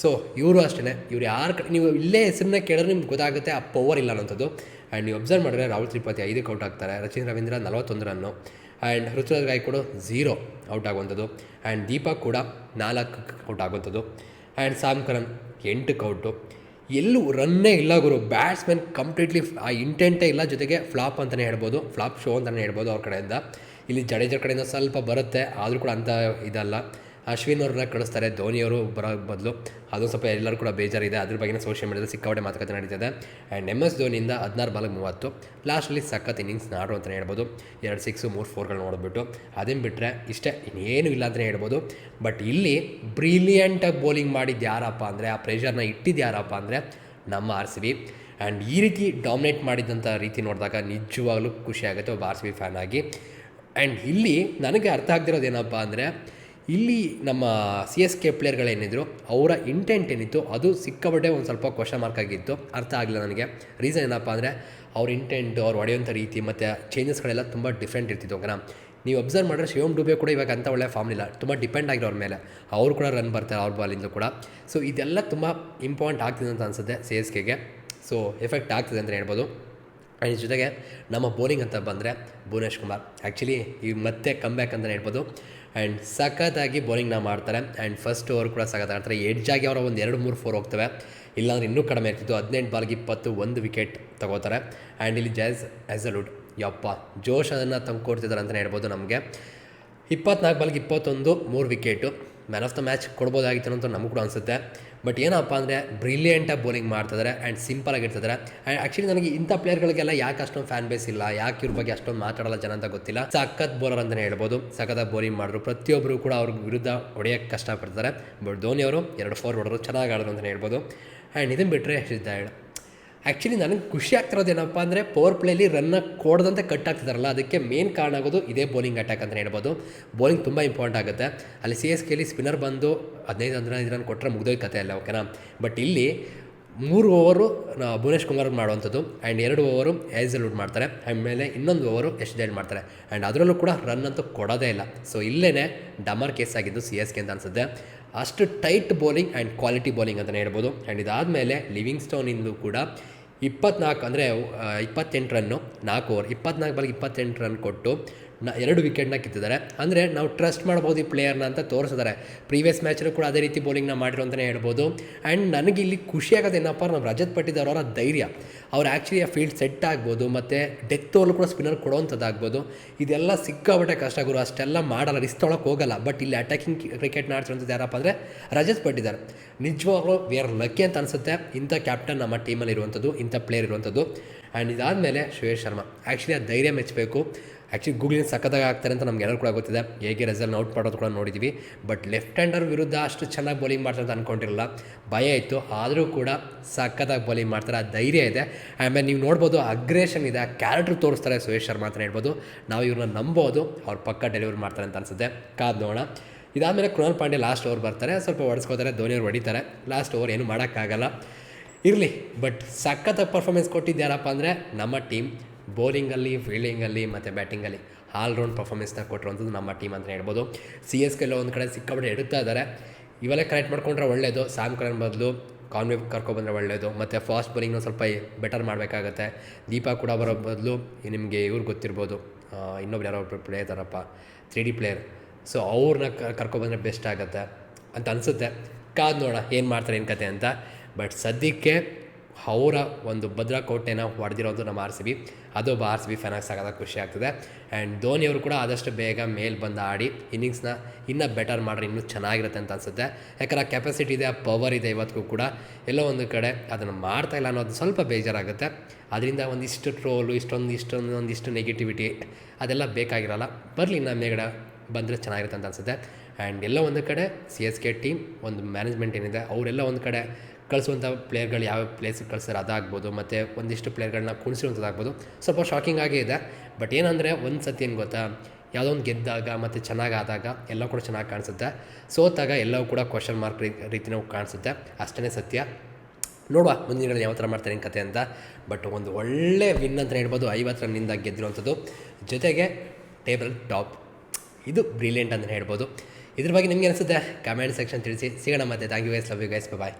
ಸೊ ಇವರು ಅಷ್ಟೇ ಇವ್ರು ಯಾರು ಕಡೆ ನೀವು ಇಲ್ಲೇ ಹೆಸರನ್ನ ಕೇಳಿದ್ರೆ ನಿಮ್ಗೆ ಗೊತ್ತಾಗುತ್ತೆ, ಆ ಪವರ್ ಇಲ್ಲ ಅನ್ನೋಂಥದ್ದು. ಆ್ಯಂಡ್ ನೀವು ಅಬ್ಸರ್ವ್ ಮಾಡಿದ್ರೆ ರಾಹುಲ್ ತ್ರಿಪಾತಿ ಐದಕ್ಕೆ ಔಟ್ ಆಗ್ತಾರೆ, ರಚಿನ್ ರವೀಂದ್ರ ನಲವತ್ತೊಂದು ರನ್ನು ಆ್ಯಂಡ್ ಋತುರಾಜ್ ಕೂಡ ಝೀರೋ ಔಟ್ ಆಗುವಂಥದ್ದು ಆ್ಯಂಡ್ ದೀಪಕ್ ಕೂಡ ನಾಲ್ಕು ಔಟ್ ಆಗುವಂಥದ್ದು ಆ್ಯಂಡ್ ಸಾಮ್ ಕರನ್ ಎಂಟಕ್ಕೆ ಔಟು ಎಲ್ಲೂ ರನ್ನೇ ಇಲ್ಲ ಗುರು ಬ್ಯಾಟ್ಸ್ಮನ್ ಕಂಪ್ಲೀಟ್ಲಿ ಆ ಇಂಟೆಂಟೇ ಇಲ್ಲ ಜೊತೆಗೆ ಫ್ಲಾಪ್ ಅಂತಲೇ ಹೇಳ್ಬೋದು ಫ್ಲಾಪ್ ಶೋ ಅಂತಲೇ ಹೇಳ್ಬೋದು ಅವ್ರ ಕಡೆಯಿಂದ ಇಲ್ಲಿ ಜಡೇಜರ್ ಕಡೆಯಿಂದ ಸ್ವಲ್ಪ ಬರುತ್ತೆ. ಆದರೂ ಕೂಡ ಅಂಥ ಇದಲ್ಲ. ಅಶ್ವಿನ್ ಅವ್ರನ್ನ ಕಳಿಸ್ತಾರೆ. ಧೋನಿಯವರು ಬರೋ ಬದಲು ಅದು ಸ್ವಲ್ಪ ಎಲ್ಲರೂ ಕೂಡ ಬೇಜಾರಿದೆ. ಅದ್ರ ಬಗ್ಗೆ ಸೋಷಿಯಲ್ ಮೀಡಿಯಾದಲ್ಲಿ ಸಿಕ್ಕಾಪಟ್ಟೆ ಮಾತುಕತೆ ನಡೀತಿದೆ. ಆ್ಯಂಡ್ ಎಂ ಎಸ್ ಧೋನಿಯಿಂದ ಹದಿನಾರು ಬಾಲಕ್ಕೆ ಮೂವತ್ತು. ಲಾಸ್ಟಲ್ಲಿ ಸಖತ್ ಇನ್ನಿಂಗ್ಸ್ ನಾಡು ಅಂತಲೇ ಹೇಳ್ಬೋದು. ಎರಡು ಸಿಕ್ಸು ಮೂರು ಫೋರ್ಗಳನ್ನ ನೋಡಿಬಿಟ್ಟು ಅದನ್ನು ಬಿಟ್ಟರೆ ಇಷ್ಟೇ. ಇನ್ನೇನು ಇಲ್ಲ ಅಂತಲೇ ಹೇಳ್ಬೋದು. ಬಟ್ ಇಲ್ಲಿ ಬ್ರಿಲಿಯಂಟಾಗಿ ಬೌಲಿಂಗ್ ಮಾಡಿದ್ದು ಯಾರಪ್ಪ ಅಂದರೆ, ಆ ಪ್ರೆಷರ್ನ ಇಟ್ಟಿದ್ದು ಯಾರಪ್ಪ ಅಂದರೆ ನಮ್ಮ ಆರ್ ಸಿ ಬಿ. ಆ್ಯಂಡ್ ಈ ರೀತಿ ಡಾಮಿನೇಟ್ ಮಾಡಿದಂಥ ರೀತಿ ನೋಡಿದಾಗ ನಿಜವಾಗ್ಲೂ ಖುಷಿಯಾಗುತ್ತೆ ಒಬ್ಬ ಆರ್ ಸಿ ಬಿ ಫ್ಯಾನ್ ಆಗಿ. ಆ್ಯಂಡ್ ಇಲ್ಲಿ ನನಗೆ ಅರ್ಥ ಆಗ್ತಿರೋದು ಏನಪ್ಪ ಅಂದರೆ ಇಲ್ಲಿ ನಮ್ಮ ಸಿ ಎಸ್ ಕೆ ಪ್ಲೇಯರ್ಗಳೇನಿದ್ರು ಅವರ ಇಂಟೆಂಟ್ ಏನಿತ್ತು, ಅದು ಸಿಕ್ಕಾಪಟ್ಟೆ ಒಂದು ಸ್ವಲ್ಪ ಕ್ವಶನ್ ಮಾರ್ಕ್ ಆಗಿತ್ತು. ಅರ್ಥ ಆಗಲಿಲ್ಲ ನನಗೆ. ರೀಸನ್ ಏನಪ್ಪ ಅಂದರೆ, ಅವ್ರ ಇಂಟೆಂಟ್ ಅವ್ರು ಹೊಡೆಯೋಂಥ ರೀತಿ, ಮತ್ತು ಚೇಂಜಸ್ಗಳೆಲ್ಲ ತುಂಬ ಡಿಫ್ರೆಂಟ್ ಇರ್ತಿತ್ತು ಓಕೆನಾ ನೀವು ಅಬ್ಸರ್ವ್ ಮಾಡಿದ್ರೆ ಶಿವಮ್ ಡುಬೆ ಕೂಡ ಇವಾಗ ಅಂಥ ಒಳ್ಳೆ ಫಾರ್ಮ್ ಇಲ್ಲ. ತುಂಬ ಡಿಪೆಂಡ್ ಆಗಿರೋ ಅವ್ರ ಮೇಲೆ. ಅವರು ಕೂಡ ರನ್ ಬರ್ತಾರೆ, ಅವ್ರ ಬಾಲಿಂದ ಕೂಡ. ಸೊ ಇದೆಲ್ಲ ತುಂಬ ಇಂಪಾರ್ಟೆಂಟ್ ಆಗ್ತಿದೆ ಅಂತ ಅನಿಸುತ್ತೆ ಸಿ ಎಸ್ ಕೆಗೆ ಸೊ ಎಫೆಕ್ಟ್ ಆಗ್ತಿದೆ ಅಂತ ಹೇಳ್ಬೋದು. ಆ್ಯಂಡ್ ಜೊತೆಗೆ ನಮ್ಮ ಬೌಲಿಂಗ್ ಅಂತ ಬಂದರೆ ಭುವನೇಶ್ ಕುಮಾರ್. ಆ್ಯಕ್ಚುಲಿ ಈ ಮತ್ತೆ ಕಮ್ ಬ್ಯಾಕ್ ಅಂತ ಹೇಳ್ಬೋದು. ಆ್ಯಂಡ್ ಸಖತ್ತಾಗಿ ಬೌಲಿಂಗ್ನ ಮಾಡ್ತಾರೆ. ಆ್ಯಂಡ್ ಫಸ್ಟ್ ಓವರ್ ಕೂಡ ಸಖತ್ ಆಡ್ತಾರೆ. ಎಡ್ಜಾಗಿ ಅವರ ಒಂದು ಎರಡು ಮೂರು ಫೋರ್ ಹೋಗ್ತವೆ. ಇಲ್ಲಾಂದ್ರೆ ಇನ್ನೂ ಕಡಿಮೆ ಇರ್ತಿತ್ತು ಹದಿನೆಂಟು ಬಾಲ್ಗೆ ಇಪ್ಪತ್ತು ಒಂದು ವಿಕೆಟ್ ತಗೋತಾರೆ. ಆ್ಯಂಡ್ ಇಲ್ಲಿ ಜೈಸ್ ಆ್ಯಸಲ್ಯೂಟ್ ಯಪ್ಪ, ಜೋಶ್ ಅದನ್ನು ತಂದು ಕೊಡ್ತಿದ್ದಾರೆ ಅಂತಲೇ ಹೇಳ್ಬೋದು ನಮಗೆ. ಇಪ್ಪತ್ನಾಲ್ಕು ಬಾಲ್ಗೆ ಇಪ್ಪತ್ತೊಂದು, ಮೂರು wicket man of the match ಕೊಡ್ಬೋದಾಗಿತ್ತು ಅಂತ ನಮಗೂ ಕೂಡ ಅನಿಸುತ್ತೆ. ಬಟ್ ಏನಪ್ಪ ಅಂದರೆ ಬ್ರಿಲಿಯಂಟಾಗಿ ಬೌಲಿಂಗ್ ಮಾಡ್ತಿದ್ದಾರೆ ಆ್ಯಂಡ್ ಸಿಂಪಲ್ ಆಗಿರ್ತಾರೆ ಆ್ಯಂಡ್ ಆ್ಯಕ್ಚುಲಿ ನನಗೆ ಇಂಥ ಪ್ಲೇಯರ್ಗಳಿಗೆಲ್ಲ ಯಾಕೆ ಅಷ್ಟೊಂದು ಫ್ಯಾನ್ ಬೇಸ್ ಇಲ್ಲ? ಯಾಕೆ ಇವ್ರ ಬಗ್ಗೆ ಅಷ್ಟೊಂದು ಮಾತಾಡಲ್ಲ ಜನ ಅಂತ ಗೊತ್ತಿಲ್ಲ. ಸಖತ್ ಬೋಲರ್ ಅಂತಲೇ ಹೇಳ್ಬೋದು. ಸಖತ್ ಬೌಲಿಂಗ್ ಮಾಡಿದ್ರು. ಪ್ರತಿಯೊಬ್ಬರು ಕೂಡ ಅವ್ರ ವಿರುದ್ಧ ಹೊಡೆಯೋಕ್ಕೆ ಕಷ್ಟಪಡ್ತಾರೆ ಬಟ್ ಧೋನಿ ಅವರು ಎರಡು ಫೋರ್ ಹೊಡೆದ್ರು, ಚೆನ್ನಾಗಿ ಆಡಿದ್ರು ಅಂತಲೇ ಹೇಳ್ಬೋದು. ಆ್ಯಂಡ್ ಇದನ್ನು ಬಿಟ್ಟರೆ ಹೇಳಿ ಆ್ಯಕ್ಚುಲಿ ನನಗೆ ಖುಷಿ ಆಗ್ತಿರೋದು ಏನಪ್ಪ ಅಂದರೆ ಪವರ್ ಪ್ಲೇಲಿ ರನ್ನ ಕೊಡದಂತೆ ಕಟ್ ಆಗ್ತಿದಾರಲ್ಲ, ಅದಕ್ಕೆ ಮೇನ್ ಕಾರಣ ಆಗೋದು ಇದೇ ಬೌಲಿಂಗ್ ಅಟ್ಯಾಕ್ ಅಂತ ಹೇಳ್ಬೋದು. ಬೌಲಿಂಗ್ ತುಂಬ ಇಂಪಾರ್ಟೆಂಟ್ ಆಗುತ್ತೆ. ಅಲ್ಲಿ ಸಿ ಎಸ್ ಕೆಲಿ ಸ್ಪಿನ್ನರ್ ಬಂದು ಹದಿನೈದು ಹದಿನೈದು ರನ್ ಕೊಟ್ಟರೆ ಮುಗ್ದೋಯ್ತು ಕತೆ ಅಲ್ಲ ಓಕೆನಾ ಬಟ್ ಇಲ್ಲಿ ಮೂರು ಓವರು ಭುವನೇಶ್ ಕುಮಾರ್ ಮಾಡುವಂಥದ್ದು ಆ್ಯಂಡ್ ಎರಡು ಓವರು ಔಟ್ ಮಾಡ್ತಾರೆ ಆಮೇಲೆ ಇನ್ನೊಂದು ಓವರು ಎಸ್ ಜೈಡ್ ಮಾಡ್ತಾರೆ. ಆ್ಯಂಡ್ ಅದರಲ್ಲೂ ಕೂಡ ರನ್ ಅಂತೂ ಕೊಡೋದೇ ಇಲ್ಲ. ಸೊ ಇಲ್ಲೇ ಡಮರ್ ಕೇಸ್ ಆಗಿದ್ದು ಸಿ ಎಸ್ ಕೆ ಅಂತ ಅನಿಸುತ್ತೆ. ಅಷ್ಟು tight bowling and quality bowling ಅಂತಲೇ ಹೇಳ್ಬೋದು. ಆ್ಯಂಡ್ ಇದಾದಮೇಲೆ ಲಿವಿಂಗ್ ಸ್ಟೋನಿಂದು ಕೂಡ ಇಪ್ಪತ್ನಾಲ್ಕು ಅಂದರೆ ಇಪ್ಪತ್ತೆಂಟು ರನ್ನು ನಾಲ್ಕು ಓವರ್ ಇಪ್ಪತ್ನಾಲ್ಕು ಬಾಲ್ಗೆ ಇಪ್ಪತ್ತೆಂಟು ರನ್ ಕೊಟ್ಟು ನ ಎರಡು ವಿಕೆಟ್ನ ಕಿತ್ತಿದ್ದಾರೆ. ಅಂದರೆ ನಾವು ಟ್ರಸ್ಟ್ ಮಾಡ್ಬೋದು ಈ ಪ್ಲೇಯರ್ನ ಅಂತ ತೋರಿಸಿದ್ದಾರೆ. ಪ್ರೀವಿಯಸ್ ಮ್ಯಾಚಲ್ಲೂ ಕೂಡ ಅದೇ ರೀತಿ ಬೌಲಿಂಗ್ನ ಮಾಡಿರೋ ಅಂತಲೇ ಹೇಳ್ಬೋದು. ಆ್ಯಂಡ್ ನನಗೆ ಇಲ್ಲಿ ಖುಷಿ ಆಗೋದು ಏನಪ್ಪ ನಮ್ಮ ರಜತ್ ಪಟ್ಟಿದಾರ್ ಅವರ ಧೈರ್ಯ. ಅವ್ರು ಆ್ಯಕ್ಚುಲಿ ಆ ಫೀಲ್ಡ್ ಸೆಟ್ ಆಗ್ಬೋದು, ಮತ್ತು ಡೆತ್ ಓವರ್ ಕೂಡ ಸ್ಪಿನ್ನರ್ ಕೊಡೋವಂಥದ್ದಾಗ್ಬೋದು. ಇದೆಲ್ಲ ಸಿಕ್ಕಾಬಟ್ಟೆ ಕಷ್ಟ ಗುರು, ಅಷ್ಟೆಲ್ಲ ಮಾಡಲ್ಲ ರಿಸ್ಕ್ ತೊಳಕ್ಕೆ ಹೋಗಲ್ಲ. ಬಟ್ ಇಲ್ಲಿ ಅಟ್ಯಾಕಿಂಗ್ ಕ್ರಿಕೆಟ್ನ ಆಡ್ಸಿರೋಂಥದ್ದು ಯಾರಪ್ಪ ಅಂದರೆ ರಜತ್ ಪಟ್ಟಿದಾರ್ ನಿಜವಾಗ್ಲೂ ವಿ ಆರ್ ಲಕ್ಕಿ ಅಂತ ಅನಿಸುತ್ತೆ. ಇಂಥ ಕ್ಯಾಪ್ಟನ್ ನಮ್ಮ ಟೀಮಲ್ಲಿ ಇರುವಂಥದ್ದು, ಇಂಥ ಪ್ಲೇಯರ್ ಇರುವಂಥದ್ದು. ಆ್ಯಂಡ್ ಇದಾದಮೇಲೆ ಶ್ರೇಯಸ್ ಶರ್ಮಾ. ಆ್ಯಕ್ಚುಲಿ ಆ ಧೈರ್ಯ ಮೆಚ್ಚಬೇಕು ಆ್ಯಕ್ಚುಲಿ ಗೂಗ್ಲಿನ ಸಖತ್ತಾಗಿ ಆಗ್ತಾರೆ ಅಂತ ನಮ್ಗೆ ಎಲ್ಲರೂ ಕೂಡ ಗೊತ್ತಿದೆ. ಹೇಗೆ ರಿಸಲ್ಟ್ ಔಟ್ ಮಾಡೋದು ಕೂಡ ನೋಡಿದ್ವಿ. ಬಟ್ ಲೆಫ್ಟ್ ಹ್ಯಾಂಡರ್ ವಿರುದ್ಧ ಅಷ್ಟು ಚೆನ್ನಾಗಿ ಬೌಲಿಂಗ್ ಮಾಡ್ತಾರೆ ಅಂತ ಅಂದ್ಕೊಂಡಿರಲ್ಲ ಭಯ ಇತ್ತು. ಆದರೂ ಕೂಡ ಸಖತ್ತಾಗಿ ಬೌಲಿಂಗ್ ಮಾಡ್ತಾರೆ. ಆ ಧೈರ್ಯ ಇದೆ. ಆಮೇಲೆ ನೀವು ನೋಡ್ಬೋದು ಅಗ್ರೇಷನ್ ಇದೆ. ಆ ಕ್ಯಾರೆಕ್ಟರ್ ತೋರಿಸ್ತಾರೆ ಸುರೇಶ್ ಶರ್ಮಾ ಅಂತ ಹೇಳ್ಬೋದು. ನಾವು ಇವ್ರನ್ನ ನಂಬೋದು. ಅವ್ರ ಪಕ್ಕ ಡೆಲಿವರಿ ಮಾಡ್ತಾರೆ ಅಂತ ಅನಿಸುತ್ತೆ. ಕಾದ್ ನೋಡೋಣ. ಇದಾದಮೇಲೆ ಕೃಣಾಲ್ ಪಾಂಡೆ ಲಾಸ್ಟ್ ಓವರ್ ಬರ್ತಾರೆ. ಸ್ವಲ್ಪ ಹೊಡೆಸ್ಕೋತಾರೆ. ಧೋನಿಯವ್ರು ಹೊಡಿತಾರೆ. ಲಾಸ್ಟ್ ಓವರ್ ಏನು ಮಾಡೋಕ್ಕಾಗಲ್ಲ. ಇರಲಿ. ಬಟ್ ಸಖತ್ತಾಗಿ ಪರ್ಫಾರ್ಮೆನ್ಸ್ ಕೊಟ್ಟಿದ್ದಾರಪ್ಪ ಅಂದರೆ ನಮ್ಮ ಟೀಮ್ ಬೌಲಿಂಗಲ್ಲಿ ಫೀಲ್ಡಿಂಗಲ್ಲಿ ಮತ್ತು ಬ್ಯಾಟಿಂಗಲ್ಲಿ ಆಲ್ರೌಂಡ್ ಪರ್ಫಾರ್ಮೆನ್ಸ್ನ ಕೊಟ್ಟಿರುವಂಥದ್ದು ನಮ್ಮ ಟೀಮ್ ಅಂತ ಹೇಳ್ಬೋದು. ಸಿ ಎಸ್ ಕೆಲ್ಲ ಒಂದು ಕಡೆ ಸಿಕ್ಕಾಪಟ್ಟೆ ಎಡುತ್ತಾ ಇದ್ದಾರೆ. ಇವೆಲ್ಲ ಕನೆಕ್ಟ್ ಮಾಡ್ಕೊಂಡ್ರೆ ಒಳ್ಳೆಯದು ಸ್ಯಾಮ್ ಕರನ್ ಬದಲು ಕಾನ್ವೆ ಕರ್ಕೊಬಂದರೆ ಒಳ್ಳೆಯದು ಮತ್ತು ಫಾಸ್ಟ್ ಬೌಲಿಂಗ್ನ ಸ್ವಲ್ಪ ಬೆಟರ್ ಮಾಡಬೇಕಾಗತ್ತೆ. ದೀಪ ಕೂಡ ಬರೋ ಬದಲು ನಿಮಗೆ ಇವ್ರು ಗೊತ್ತಿರ್ಬೋದು. ಇನ್ನೊಬ್ರು ಯಾರೋ ಒಬ್ಬರು ಪ್ಲೇಯರ್ ಇದ್ದಾರಪ್ಪ ತ್ರೀ ಡಿ ಪ್ಲೇಯರ್ ಸೊ ಅವ್ರನ್ನ ಕರ್ಕೊಬಂದರೆ ಬೆಸ್ಟ್ ಆಗುತ್ತೆ ಅಂತ ಅನಿಸುತ್ತೆ. ಕಾದು ನೋಡ ಏನು ಮಾಡ್ತಾರೆ ಏನು ಕತೆ ಅಂತ. ಬಟ್ ಸದ್ಯಕ್ಕೆ ಅವರ ಒಂದು ಭದ್ರಕೋಟೆನ ಹೊಡೆದಿರೋದು ನಮ್ಮ ಆರ್ ಸಿ ಬಿ. ಅದೊಬ್ಬ ಆರ್ ಸಿ ಬಿ ಫ್ಯಾನಾಗಿ ಸಾಕಾದ ಖುಷಿ ಆಗ್ತದೆ. ಆ್ಯಂಡ್ ಧೋನಿಯವರು ಕೂಡ ಆದಷ್ಟು ಬೇಗ ಮೇಲೆ ಬಂದು ಆಡಿ ಇನ್ನಿಂಗ್ಸ್ನ ಇನ್ನೂ ಬೆಟರ್ ಮಾಡ್ರೆ ಇನ್ನೂ ಚೆನ್ನಾಗಿರುತ್ತೆ ಅಂತ ಅನಿಸುತ್ತೆ. ಯಾಕಂದ್ರೆ ಆ ಕೆಪಾಸಿಟಿ ಇದೆ, ಆ ಪವರ್ ಇದೆ ಇವತ್ತಿಗೂ ಕೂಡ. ಎಲ್ಲೋ ಒಂದು ಕಡೆ ಅದನ್ನು ಮಾಡ್ತಾ ಇಲ್ಲ ಅನ್ನೋದು ಸ್ವಲ್ಪ ಬೇಜಾರಾಗುತ್ತೆ. ಅದರಿಂದ ಒಂದಿಷ್ಟು ಟ್ರೋಲು ಇಷ್ಟೊಂದು ಇಷ್ಟೊಂದು, ಒಂದಿಷ್ಟು ನೆಗೆಟಿವಿಟಿ ಅದೆಲ್ಲ ಬೇಕಾಗಿರಲ್ಲ. ಬರಲಿ ಇನ್ನು ಮೇಗಡೆ ಬಂದರೆ ಚೆನ್ನಾಗಿರುತ್ತೆ ಅಂತ ಅನಿಸುತ್ತೆ. ಆ್ಯಂಡ್ ಎಲ್ಲ ಒಂದು ಕಡೆ ಸಿ ಎಸ್ ಕೆ ಟೀಮ್ ಒಂದು ಮ್ಯಾನೇಜ್ಮೆಂಟ್ ಏನಿದೆ, ಅವರೆಲ್ಲ ಒಂದು ಕಡೆ ಕಳಿಸುವಂಥ ಪ್ಲೇಯರ್ಗಳು ಯಾವ ಪ್ಲೇಸಿಗೆ ಕಳಿಸ್ತಾರೆ ಅದಾಗ್ಬೋದು ಮತ್ತು ಒಂದಿಷ್ಟು ಪ್ಲೇಯರ್ಗಳನ್ನ ಕುಣಿಸಿರುವಂಥದ್ದಾಗ್ಬೋದು ಸ್ವಲ್ಪ ಶಾಕಿಂಗ್ ಆಗೇ ಇದೆ. ಬಟ್ ಏನಂದರೆ ಒಂದು ಸತಿ ಏನು ಗೊತ್ತಾ? ಯಾವುದೋ ಒಂದು ಗೆದ್ದಾಗ ಮತ್ತು ಚೆನ್ನಾಗಿ ಆದಾಗ ಎಲ್ಲ ಕೂಡ ಚೆನ್ನಾಗಿ ಕಾಣಿಸುತ್ತೆ. ಸೋತಾಗ ಎಲ್ಲವೂ ಕೂಡ ಕ್ವಶನ್ ಮಾರ್ಕ್ ರೀತಿನೂ ಕಾಣಿಸುತ್ತೆ. ಅಷ್ಟೇ ಸತ್ಯ. ನೋಡುವ ಮುಂದಿನ ಯಾವ ಥರ ಮಾಡ್ತಾರೆ ಏನು ಕತೆ ಅಂತ. ಬಟ್ ಒಂದು ಒಳ್ಳೆ ವಿನ್ ಅಂತ ಹೇಳ್ಬೋದು ಐವತ್ತು ರನ್ನಿಂದ ಗೆದ್ದಿರುವಂಥದ್ದು. ಜೊತೆಗೆ ಟೇಬಲ್ ಟಾಪ್ ಇದು ಬ್ರಿಲಿಯಂಟ್ ಅಂತ ಹೇಳ್ಬೋದು. ಇದ್ರ ಬಗ್ಗೆ ನಿಮಗೆ ಅನಿಸುತ್ತೆ? ಕಮೆಂಟ್ ಸೆಕ್ಷನ್ ತಿಳಿಸಿ. ಸಿಗೋಣ ಮತ್ತೆ. Thank you guys love you guys bye